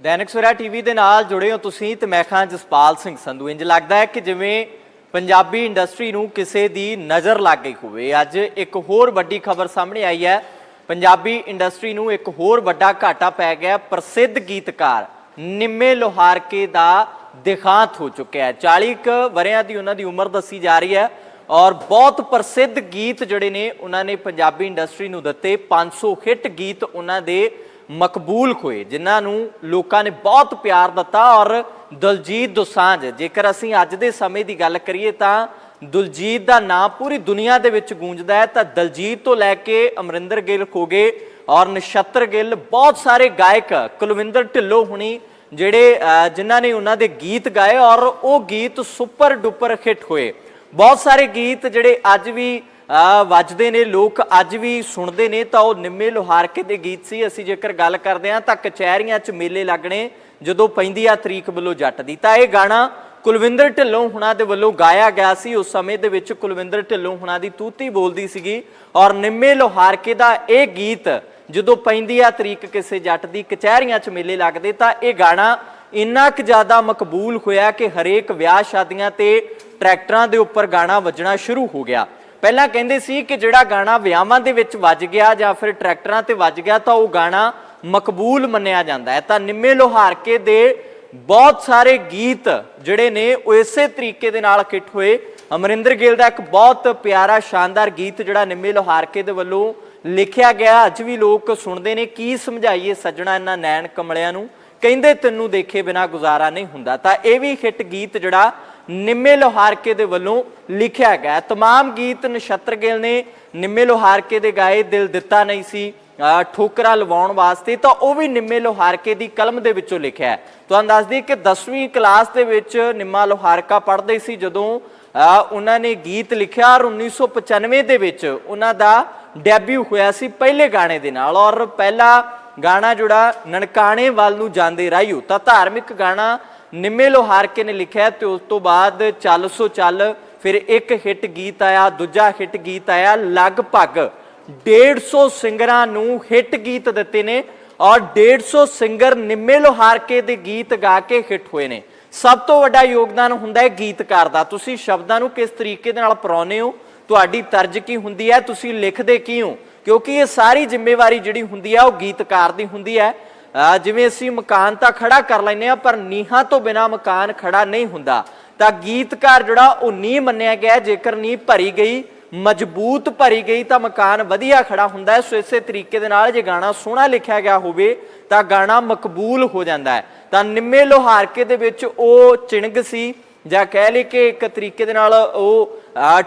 Dainik Savera TV ਦੇ ਨਾਲ ਜੁੜੇ ਹੋ ਤੁਸੀਂ ਤੇ ਮੈਂ ਖਾਂ ਜਸਪਾਲ ਸਿੰਘ ਸੰਧੂ। ਇੰਜ ਲੱਗਦਾ ਹੈ ਕਿ ਜਿਵੇਂ ਪੰਜਾਬੀ ਇੰਡਸਟਰੀ ਨੂੰ ਕਿਸੇ ਦੀ ਨਜ਼ਰ ਲੱਗ ਗਈ ਹੋਵੇ। ਅੱਜ ਇੱਕ ਹੋਰ ਵੱਡੀ ਖਬਰ ਸਾਹਮਣੇ ਆਈ ਹੈ। ਪੰਜਾਬੀ ਇੰਡਸਟਰੀ ਨੂੰ ਇੱਕ ਹੋਰ ਵੱਡਾ ਘਾਟਾ ਪੈ ਗਿਆ। ਪ੍ਰਸਿੱਧ ਗੀਤਕਾਰ ਨਿੰਮੇ ਲੋਹਾਰਕੇ ਦਾ ਦੇਹਾਂਤ ਹੋ ਚੁੱਕਿਆ ਹੈ। 40 ਕੁ ਵਰਿਆਂ ਦੀ ਉਹਨਾਂ ਦੀ ਉਮਰ ਦੱਸੀ ਜਾ ਰਹੀ ਹੈ ਔਰ ਬਹੁਤ ਪ੍ਰਸਿੱਧ ਗੀਤ ਜਿਹੜੇ ਨੇ, ਉਹਨਾਂ ਨੇ ਪੰਜਾਬੀ ਇੰਡਸਟਰੀ ਨੂੰ ਦਿੱਤੇ। 500 ਹਿੱਟ ਗੀਤ ਉਹਨਾਂ ਦੇ ਮਕਬੂਲ ਹੋਏ ਜਿਨ੍ਹਾਂ ਨੂੰ ਲੋਕਾਂ ਨੇ ਬਹੁਤ ਪਿਆਰ ਦਿੱਤਾ ਔਰ ਦਲਜੀਤ ਦੋਸਾਂਝ, ਜੇਕਰ ਅਸੀਂ ਅੱਜ ਦੇ ਸਮੇਂ ਦੀ ਗੱਲ ਕਰੀਏ ਤਾਂ ਦਲਜੀਤ ਦਾ ਨਾਮ ਪੂਰੀ ਦੁਨੀਆ ਦੇ ਵਿੱਚ ਗੂੰਜਦਾ ਹੈ, ਤਾਂ ਦਲਜੀਤ ਤੋਂ ਲੈ ਕੇ ਅਮਰਿੰਦਰ ਗਿੱਲ, ਖੋਗੇ ਔਰ ਨਛੱਤਰ ਗਿੱਲ, ਬਹੁਤ ਸਾਰੇ ਗਾਇਕ, ਕੁਲਵਿੰਦਰ ਢਿੱਲੋਂ ਹੁਣੀ, ਜਿਹੜੇ ਜਿਨ੍ਹਾਂ ਨੇ ਉਹਨਾਂ ਦੇ ਗੀਤ ਗਾਏ ਔਰ ਉਹ ਗੀਤ ਸੁਪਰ ਡੁਪਰ ਹਿੱਟ ਹੋਏ। ਬਹੁਤ ਸਾਰੇ ਗੀਤ ਜਿਹੜੇ ਅੱਜ ਵੀ ਵੱਜਦੇ ਨੇ, ਲੋਕ ਅੱਜ ਵੀ ਸੁਣਦੇ ਨੇ, ਤਾਂ ਉਹ ਨਿੰਮੇ ਲੋਹਾਰਕੇ ਦੇ ਗੀਤ ਸੀ। ਅਸੀਂ ਜੇਕਰ ਗੱਲ ਕਰਦੇ ਹਾਂ, ਤਾਂ ਕਚਹਿਰੀਆਂ 'ਚ ਮੇਲੇ ਲੱਗਣੇ, ਜਦੋਂ ਪੈਂਦੀ ਆ ਤਰੀਕ ਵੱਲੋਂ ਜੱਟ ਦੀ। ਤਾਂ ਇਹ ਗਾਣਾ ਕੁਲਵਿੰਦਰ ਢਿੱਲੋਂ ਹੁਣਾਂ ਦੇ ਵੱਲੋਂ ਗਾਇਆ ਗਿਆ ਸੀ। ਉਸ ਸਮੇਂ ਦੇ ਵਿੱਚ ਕੁਲਵਿੰਦਰ ਢਿੱਲੋਂ ਹੁਣਾਂ ਦੀ ਤੂਤੀ ਬੋਲਦੀ ਸੀਗੀ। ਔਰ ਨਿੰਮੇ ਲੋਹਾਰਕੇ ਦਾ ਇਹ ਗੀਤ, ਜਦੋਂ ਪੈਂਦੀ ਆ ਤਰੀਕ ਕਿਸੇ ਜੱਟ ਦੀ ਕਚਹਿਰੀਆਂ 'ਚ ਮੇਲੇ ਲੱਗਦੇ, ਤਾਂ ਇਹ ਗਾਣਾ ਇੰਨਾ ਕੁ ਜ਼ਿਆਦਾ ਮਕਬੂਲ ਹੋਇਆ ਕਿ ਹਰੇਕ ਵਿਆਹ ਸ਼ਾਦੀਆਂ ਤੇ ਟਰੈਕਟਰਾਂ ਦੇ ਉੱਪਰ ਗਾਣਾ ਵੱਜਣਾ ਸ਼ੁਰੂ ਹੋ ਗਿਆ। ਪਹਿਲਾਂ ਕਹਿੰਦੇ ਸੀ ਕਿ ਜਿਹੜਾ ਗਾਣਾ ਵਿਆਹਾਂ ਦੇ ਵਿੱਚ ਵੱਜ ਗਿਆ ਜਾਂ ਫਿਰ ਟਰੈਕਟਰਾਂ ਤੇ ਵੱਜ ਗਿਆ ਤਾਂ ਉਹ ਗਾਣਾ ਮਕਬੂਲ ਮੰਨਿਆ ਜਾਂਦਾ ਹੈ। ਤਾਂ ਨਿੰਮੇ ਲੋਹਾਰਕੇ ਦੇ ਬਹੁਤ ਸਾਰੇ ਗੀਤ ਜਿਹੜੇ ਨੇ, ਉਹ ਇਸੇ ਤਰੀਕੇ ਦੇ ਨਾਲ ਕਿੱਟ ਹੋਏ। ਅਮਰਿੰਦਰ ਗਿੱਲ ਦਾ ਇੱਕ ਬਹੁਤ ਪਿਆਰਾ, ਸ਼ਾਨਦਾਰ ਗੀਤ ਜਿਹੜਾ ਨਿੰਮੇ ਲੋਹਾਰਕੇ ਦੇ ਵੱਲੋਂ ਲਿਖਿਆ ਗਿਆ। ਅੱਜ ਵੀ ਲੋਕ ਸੁਣਦੇ ਨੇ, ਕੀ ਸਮਝਾਈਏ ਸੱਜਣਾ ਇਹਨਾਂ ਨੈਣ ਕਮਲਿਆਂ ਨੂੰ? ਕਹਿੰਦੇ, ਤੈਨੂੰ ਦੇਖੇ ਬਿਨਾ ਗੁਜ਼ਾਰਾ ਨਹੀਂ ਹੁੰਦਾ। ਤਾਂ ਇਹ ਵੀ ਹਿੱਟ ਗੀਤ ਜਿਹੜਾ ਨਿੰਮੇ ਲੋਹਾਰਕੇ ਦੇ ਵੱਲੋਂ ਲਿਖਿਆ ਗਿਆ ਹੈ। ਤਮਾਮ ਗੀਤ ਨਛੱਤਰ ਗਿੱਲ ਨੇ ਨਿੰਮੇ ਲੋਹਾਰਕੇ ਦੇ ਗਾਏ, ਦਿਲ ਦਿੱਤਾ ਨਹੀਂ ਸੀ ਠੋਕਰਾ ਲਵਾਉਣ ਵਾਸਤੇ, ਤਾਂ ਉਹ ਵੀ ਨਿੰਮੇ ਲੋਹਾਰਕੇ ਦੀ ਕਲਮ ਦੇ ਵਿੱਚੋਂ ਲਿਖਿਆ ਹੈ ਤੁਹਾਨੂੰ ਦੱਸ ਦਈਏ ਕਿ 10ਵੀਂ ਕਲਾਸ ਦੇ ਵਿੱਚ ਨਿੰਮਾ ਲੋਹਾਰਕਾ ਪੜ੍ਹਦੇ ਸੀ, ਜਦੋਂ ਅਹ ਉਹਨਾਂ ਨੇ ਗੀਤ ਲਿਖਿਆ ਔਰ 1995 ਦੇ ਵਿੱਚ ਉਹਨਾਂ ਦਾ ਡੈਬਿਊ ਹੋਇਆ ਸੀ ਪਹਿਲੇ ਗਾਣੇ ਦੇ ਨਾਲ ਔਰ ਪਹਿਲਾ ਗਾਣਾ ਜਿਹੜਾ ਨਨਕਾਣੇ ਵੱਲ ਨੂੰ ਜਾਂਦੇ ਰਾਈਓ ਤਾਂ ਧਾਰਮਿਕ ਗਾਣਾ ਨਿੰਮੇ ਲੋਹਾਰਕੇ ਨੇ ਲਿਖਿਆ ਤੇ ਉਸ ਤੋਂ ਬਾਅਦ ਚੱਲ ਸੋ ਚੱਲ ਫਿਰ ਇੱਕ ਹਿੱਟ ਗੀਤ ਆਇਆ, ਦੂਜਾ ਹਿੱਟ ਗੀਤ ਆਇਆ, ਲਗਭਗ 150 ਸਿੰਗਰਾਂ ਨੂੰ ਹਿੱਟ ਗੀਤ ਦਿੱਤੇ ਨੇ ਔਰ 150 ਸਿੰਗਰ ਨਿੰਮੇ ਲੋਹਾਰਕੇ ਦੇ ਗੀਤ ਗਾ ਕੇ ਹਿੱਟ ਹੋਏ ਨੇ। ਸਭ ਤੋਂ ਵੱਡਾ ਯੋਗਦਾਨ ਹੁੰਦਾ ਹੈ ਗੀਤਕਾਰ ਦਾ। ਤੁਸੀਂ ਸ਼ਬਦਾਂ ਨੂੰ ਕਿਸ ਤਰੀਕੇ ਦੇ ਨਾਲ ਪਰੋਨੇ ਹੋ? ਤੁਹਾਡੀ ਤਰਜ ਕੀ ਹੁੰਦੀ ਹੈ? ਤੁਸੀਂ ਲਿਖਦੇ ਕੀ ਹੋ ਕਿਉਂਕਿ ਇਹ ਸਾਰੀ ਜ਼ਿੰਮੇਵਾਰੀ ਜਿਹੜੀ ਹੁੰਦੀ ਹੈ, ਉਹ ਗੀਤਕਾਰ ਦੀ ਹੁੰਦੀ ਹੈ। ਜਿਵੇਂ ਅਸੀਂ ਮਕਾਨ ਤਾਂ ਖੜਾ ਕਰ ਲੈਨੇ ਆ ਪਰ ਨੀਹਾਂ ਤੋਂ ਬਿਨਾ ਮਕਾਨ ਖੜਾ ਨਹੀਂ ਹੁੰਦਾ। ਤਾਂ ਗੀਤਕਾਰ ਜਿਹੜਾ ਉਹ ਨੀਂਹ ਮੰਨਿਆ ਗਿਆ ਜੇਕਰ ਨੀਂਹ ਭਰੀ ਗਈ, ਮਜ਼ਬੂਤ ਭਰੀ ਗਈ, ਤਾਂ ਮਕਾਨ ਵਧੀਆ ਖੜਾ ਹੁੰਦਾ ਹੈ। ਸੋ ਇਸੇ ਤਰੀਕੇ ਦੇ ਨਾਲ ਜੇ ਗਾਣਾ ਸੋਹਣਾ ਲਿਖਿਆ ਗਿਆ ਹੋਵੇ, ਤਾਂ ਗਾਣਾ ਮਕਬੂਲ ਹੋ ਜਾਂਦਾ ਹੈ। ਤਾਂ ਨਿੰਮੇ ਲੋਹਾਰਕੇ ਦੇ ਵਿੱਚ ਉਹ ਚਿਣਗ ਸੀ ਜਾਂ ਕਹਿ ਲਈ ਕਿ ਇੱਕ ਤਰੀਕੇ ਦੇ ਨਾਲ ਉਹ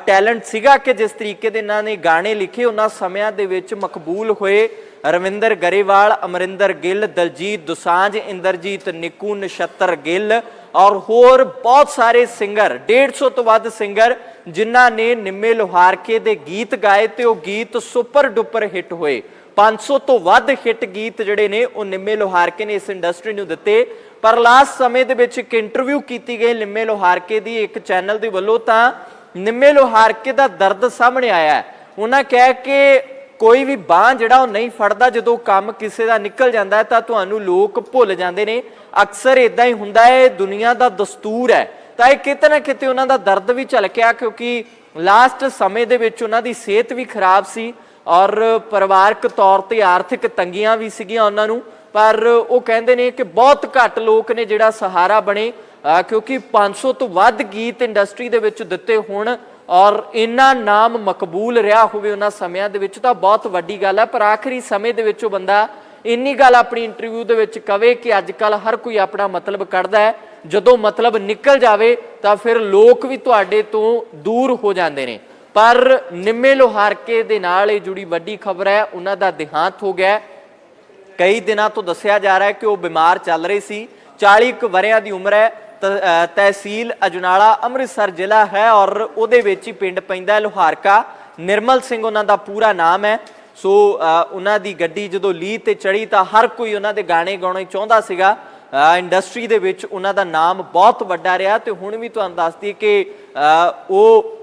ਟੈਲੈਂਟ ਸੀਗਾ ਕਿ ਜਿਸ ਤਰੀਕੇ ਦੇ ਇਹਨਾਂ ਨੇ ਗਾਣੇ ਲਿਖੇ, ਉਹਨਾਂ ਸਮਿਆਂ ਦੇ ਵਿੱਚ ਮਕਬੂਲ ਹੋਏ ਰਵਿੰਦਰ ਗਰੇਵਾਲ, ਅਮਰਿੰਦਰ ਗਿੱਲ, ਦਲਜੀਤ ਦੁਸਾਂਝ, ਇੰਦਰਜੀਤ ਨਿੱਕੂ, ਨਛੱਤਰ ਗਿੱਲ ਔਰ ਹੋਰ ਬਹੁਤ ਸਾਰੇ ਸਿੰਗਰ 150 ਤੋਂ ਵੱਧ ਸਿੰਗਰ ਜਿਨ੍ਹਾਂ ਨੇ ਨਿੰਮੇ ਲੋਹਾਰਕੇ ਦੇ ਗੀਤ ਗਾਏ ਤੇ ਉਹ ਗੀਤ ਸੁਪਰ ਡੁਪਰ ਹਿੱਟ ਹੋਏ। 500 ਤੋਂ ਵੱਧ ਹਿੱਟ ਗੀਤ ਜਿਹੜੇ ਨੇ, ਉਹ ਨਿੰਮੇ ਲੋਹਾਰਕੇ ਨੇ ਇਸ ਇੰਡਸਟਰੀ ਨੂੰ ਦਿੱਤੇ। ਪਰ ਲਾਸਟ ਸਮੇਂ ਦੇ ਵਿੱਚ ਇੱਕ ਇੰਟਰਵਿਊ ਕੀਤੀ ਗਈ ਨਿੰਮੇ ਲੋਹਾਰਕੇ ਦੀ, ਇੱਕ ਚੈਨਲ ਦੇ ਵੱਲੋਂ ਤਾਂ ਨਿੰਮੇ ਲੋਹਾਰਕੇ ਦਾ ਦਰਦ ਸਾਹਮਣੇ ਆਇਆ ਹੈ। ਉਹਨਾਂ ਕਿਹਾ ਕਿ ਕੋਈ ਵੀ ਬਾਹ ਜਿਹੜਾ ਉਹ ਨਹੀਂ ਫੜਦਾ, ਜਦੋਂ ਕੰਮ ਕਿਸੇ ਦਾ ਨਿਕਲ ਜਾਂਦਾ ਹੈ, ਤਾਂ ਤੁਹਾਨੂੰ ਲੋਕ ਭੁੱਲ ਜਾਂਦੇ ਨੇ। ਅਕਸਰ ਇਦਾਂ ਹੀ ਹੁੰਦਾ ਹੈ ਇਹ ਦੁਨੀਆ ਦਾ ਦਸਤੂਰ ਹੈ। ਤਾਂ ਇਹ ਕਿਤੇ ਨਾ ਕਿਤੇ ਉਹਨਾਂ ਦਾ ਦਰਦ ਵੀ ਝਲਕਿਆ, ਕਿਉਂਕਿ ਲਾਸਟ ਸਮੇਂ ਦੇ ਵਿੱਚ ਉਹਨਾਂ ਦੀ ਸਿਹਤ ਵੀ ਖਰਾਬ ਸੀ ਔਰ ਪਰਿਵਾਰਕ ਤੌਰ ਤੇ ਆਰਥਿਕ ਤੰਗੀਆਂ ਵੀ ਸੀਗੀਆਂ ਉਹਨਾਂ ਨੂੰ। ਪਰ ਉਹ ਕਹਿੰਦੇ ਨੇ ਕਿ ਬਹੁਤ ਘੱਟ ਲੋਕ ਨੇ ਜਿਹੜਾ ਸਹਾਰਾ ਬਣੇ ਅਹ ਕਿਉਂਕਿ 500 ਤੋਂ ਵੱਧ ਗੀਤ ਇੰਡਸਟਰੀ ਦੇ ਵਿੱਚ ਦਿੱਤੇ ਹੋਣ ਔਰ ਇੰਨਾ ਨਾਮ ਮਕਬੂਲ ਰਿਹਾ ਹੋਵੇ ਉਹਨਾਂ ਸਮਿਆਂ ਦੇ ਵਿੱਚ ਤਾਂ ਬਹੁਤ ਵੱਡੀ ਗੱਲ ਹੈ, ਪਰ ਆਖਰੀ ਸਮੇਂ ਦੇ ਵਿੱਚ ਉਹ ਬੰਦਾ ਇੰਨੀ ਗੱਲ ਆਪਣੀ ਇੰਟਰਵਿਊ ਦੇ ਵਿੱਚ ਕਵੇ ਕਿ ਅੱਜ ਕੱਲ ਹਰ ਕੋਈ ਆਪਣਾ ਮਤਲਬ ਕੱਢਦਾ ਹੈ, ਜਦੋਂ ਮਤਲਬ ਨਿਕਲ ਜਾਵੇ ਤਾਂ ਫਿਰ ਲੋਕ ਵੀ ਤੁਹਾਡੇ ਤੋਂ ਦੂਰ ਹੋ ਜਾਂਦੇ ਨੇ। ਪਰ ਨਿੰਮੇ ਲੋਹਾਰਕੇ ਦੇ ਨਾਲ ਇਹ ਜੁੜੀ ਵੱਡੀ ਖਬਰ ਹੈ, ਉਹਨਾਂ ਦਾ ਦੇਹਾਂਤ ਹੋ ਗਿਆ ਕਈ ਦਿਨਾਂ ਤੋਂ ਦੱਸਿਆ ਜਾ ਰਿਹਾ ਹੈ ਕਿ ਉਹ ਬਿਮਾਰ ਚੱਲ ਰਹੇ ਸੀ। 40 ਕੁ ਵਰਿਆਂ ਦੀ ਉਮਰ ਹੈ। ਤਹਿਸੀਲ ਅਜਨਾਲਾ ਅੰਮ੍ਰਿਤਸਰ ਜ਼ਿਲ੍ਹਾ ਹੈ ਔਰ ਉਹਦੇ ਵਿੱਚ ਹੀ ਪਿੰਡ ਪੈਂਦਾ ਹੈ ਲੋਹਾਰਕਾ। ਨਿਰਮਲ ਸਿੰਘ ਉਹਨਾਂ ਦਾ ਪੂਰਾ ਨਾਮ ਹੈ। ਸੋ ਉਹਨਾਂ ਦੀ ਗੱਡੀ ਜਦੋਂ ਲੀਹ ਤੇ ਚੜੀ ਤਾਂ ਹਰ ਕੋਈ ਉਹਨਾਂ ਦੇ ਗਾਣੇ ਗਾਉਣੇ ਚਾਹੁੰਦਾ ਸੀਗਾ। ਇੰਡਸਟਰੀ ਦੇ ਵਿੱਚ ਉਹਨਾਂ ਦਾ ਨਾਮ ਬਹੁਤ ਵੱਡਾ ਰਿਹਾ ਤੇ ਹੁਣ ਵੀ ਤੁਹਾਨੂੰ ਦੱਸਦੀ ਕਿ ਉਹ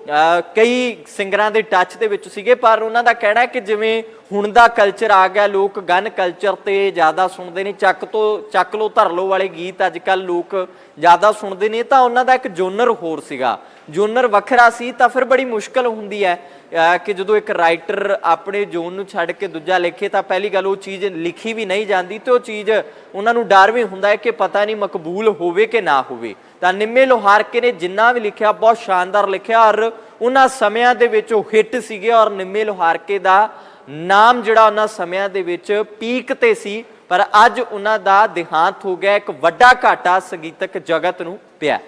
ਕਈ ਸਿੰਗਰਾਂ ਦੇ ਟੱਚ ਦੇ ਵਿੱਚ ਸੀਗੇ, ਪਰ ਉਹਨਾਂ ਦਾ ਕਹਿਣਾ ਹੈ ਕਿ ਜਿਵੇਂ ਹੁਣ ਦਾ ਕਲਚਰ ਆ ਗਿਆ, ਲੋਕ ਗਨ ਕਲਚਰ ਤੇ ਜ਼ਿਆਦਾ ਸੁਣਦੇ ਨੇ, ਚੱਕ ਤੋਂ, ਚੱਕ ਲੋ ਧਰ ਲੋ ਵਾਲੇ ਗੀਤ ਅੱਜ ਕੱਲ ਲੋਕ ਜ਼ਿਆਦਾ ਸੁਣਦੇ ਨੇ, ਤਾਂ ਉਹਨਾਂ ਦਾ ਇੱਕ ਜੋਨਰ ਹੋਰ ਸੀਗਾ। ਜੋਨਰ ਵੱਖਰਾ ਸੀ, ਤਾਂ ਫਿਰ ਬੜੀ ਮੁਸ਼ਕਲ ਹੁੰਦੀ ਹੈ ਅਹ ਕਿ ਜਦੋਂ ਇੱਕ ਰਾਈਟਰ ਆਪਣੇ ਜੋਨ ਨੂੰ ਛੱਡ ਕੇ ਦੂਜਾ ਲਿਖੇ, ਤਾਂ ਪਹਿਲੀ ਗੱਲ ਉਹ ਚੀਜ਼ ਲਿਖੀ ਵੀ ਨਹੀਂ ਜਾਂਦੀ, ਤੇ ਉਹ ਚੀਜ਼ ਉਹਨਾਂ ਨੂੰ ਡਰ ਵੀ ਹੁੰਦਾ ਹੈ ਕਿ ਪਤਾ ਨਹੀਂ ਮਕਬੂਲ ਹੋਵੇ ਕਿ ਨਾ ਹੋਵੇ। ਤਾਂ ਨਿੰਮੇ ਲੋਹਾਰਕੇ ਨੇ ਜਿੰਨਾ ਵੀ ਲਿਖਿਆ, ਬਹੁਤ ਸ਼ਾਨਦਾਰ ਲਿਖਿਆ ਔਰ ਉਹਨਾਂ ਸਮਿਆਂ ਦੇ ਵਿੱਚ ਉਹ ਹਿੱਟ ਸੀਗੇ ਔਰ ਨਿੰਮੇ ਲੋਹਾਰਕੇ ਦਾ ਨਾਮ ਜਿਹੜਾ ਉਹਨਾਂ ਸਮਿਆਂ ਦੇ ਵਿੱਚ ਪੀਕ ਤੇ ਸੀ, ਪਰ ਅੱਜ ਉਹਨਾਂ ਦਾ ਦੇਹਾਂਤ ਹੋ ਗਿਆ, ਇੱਕ ਵੱਡਾ ਘਾਟਾ ਸੰਗੀਤਕ ਜਗਤ ਨੂੰ ਪਿਆ।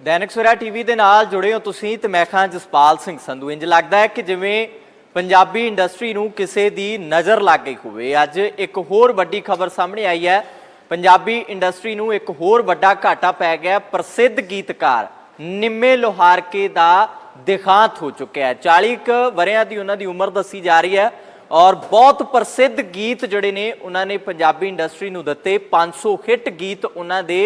ਦੈਨਿਕ ਸਵੇਰਾ ਟੀਵੀ ਦੇ ਨਾਲ ਜੁੜੇ ਹੋ ਤੁਸੀਂ ਤੇ ਮੈਂ ਖਾਂ ਜਸਪਾਲ ਸਿੰਘ ਸੰਧੂ। ਇੰਜ ਲੱਗਦਾ ਹੈ ਕਿ ਜਿਵੇਂ ਪੰਜਾਬੀ ਇੰਡਸਟਰੀ ਨੂੰ ਕਿਸੇ ਦੀ ਨਜ਼ਰ ਲੱਗ ਗਈ ਹੋਵੇ। ਅੱਜ ਇੱਕ ਹੋਰ ਵੱਡੀ ਖਬਰ ਸਾਹਮਣੇ ਆਈ ਹੈ। ਪੰਜਾਬੀ ਇੰਡਸਟਰੀ ਨੂੰ ਇੱਕ ਹੋਰ ਵੱਡਾ ਘਾਟਾ ਪੈ ਗਿਆ। ਪ੍ਰਸਿੱਧ ਗੀਤਕਾਰ ਨਿੰਮੇ ਲੋਹਾਰਕੇ ਦਾ ਦੇਹਾਂਤ ਹੋ ਚੁੱਕਿਆ ਹੈ। 40 ਕੁ ਵਰਿਆਂ ਦੀ ਉਹਨਾਂ ਦੀ ਉਮਰ ਦੱਸੀ ਜਾ ਰਹੀ ਹੈ ਔਰ ਬਹੁਤ ਪ੍ਰਸਿੱਧ ਗੀਤ ਜਿਹੜੇ ਨੇ, ਉਹਨਾਂ ਨੇ ਪੰਜਾਬੀ ਇੰਡਸਟਰੀ ਨੂੰ ਦਿੱਤੇ। 500 ਹਿੱਟ ਗੀਤ ਉਹਨਾਂ ਦੇ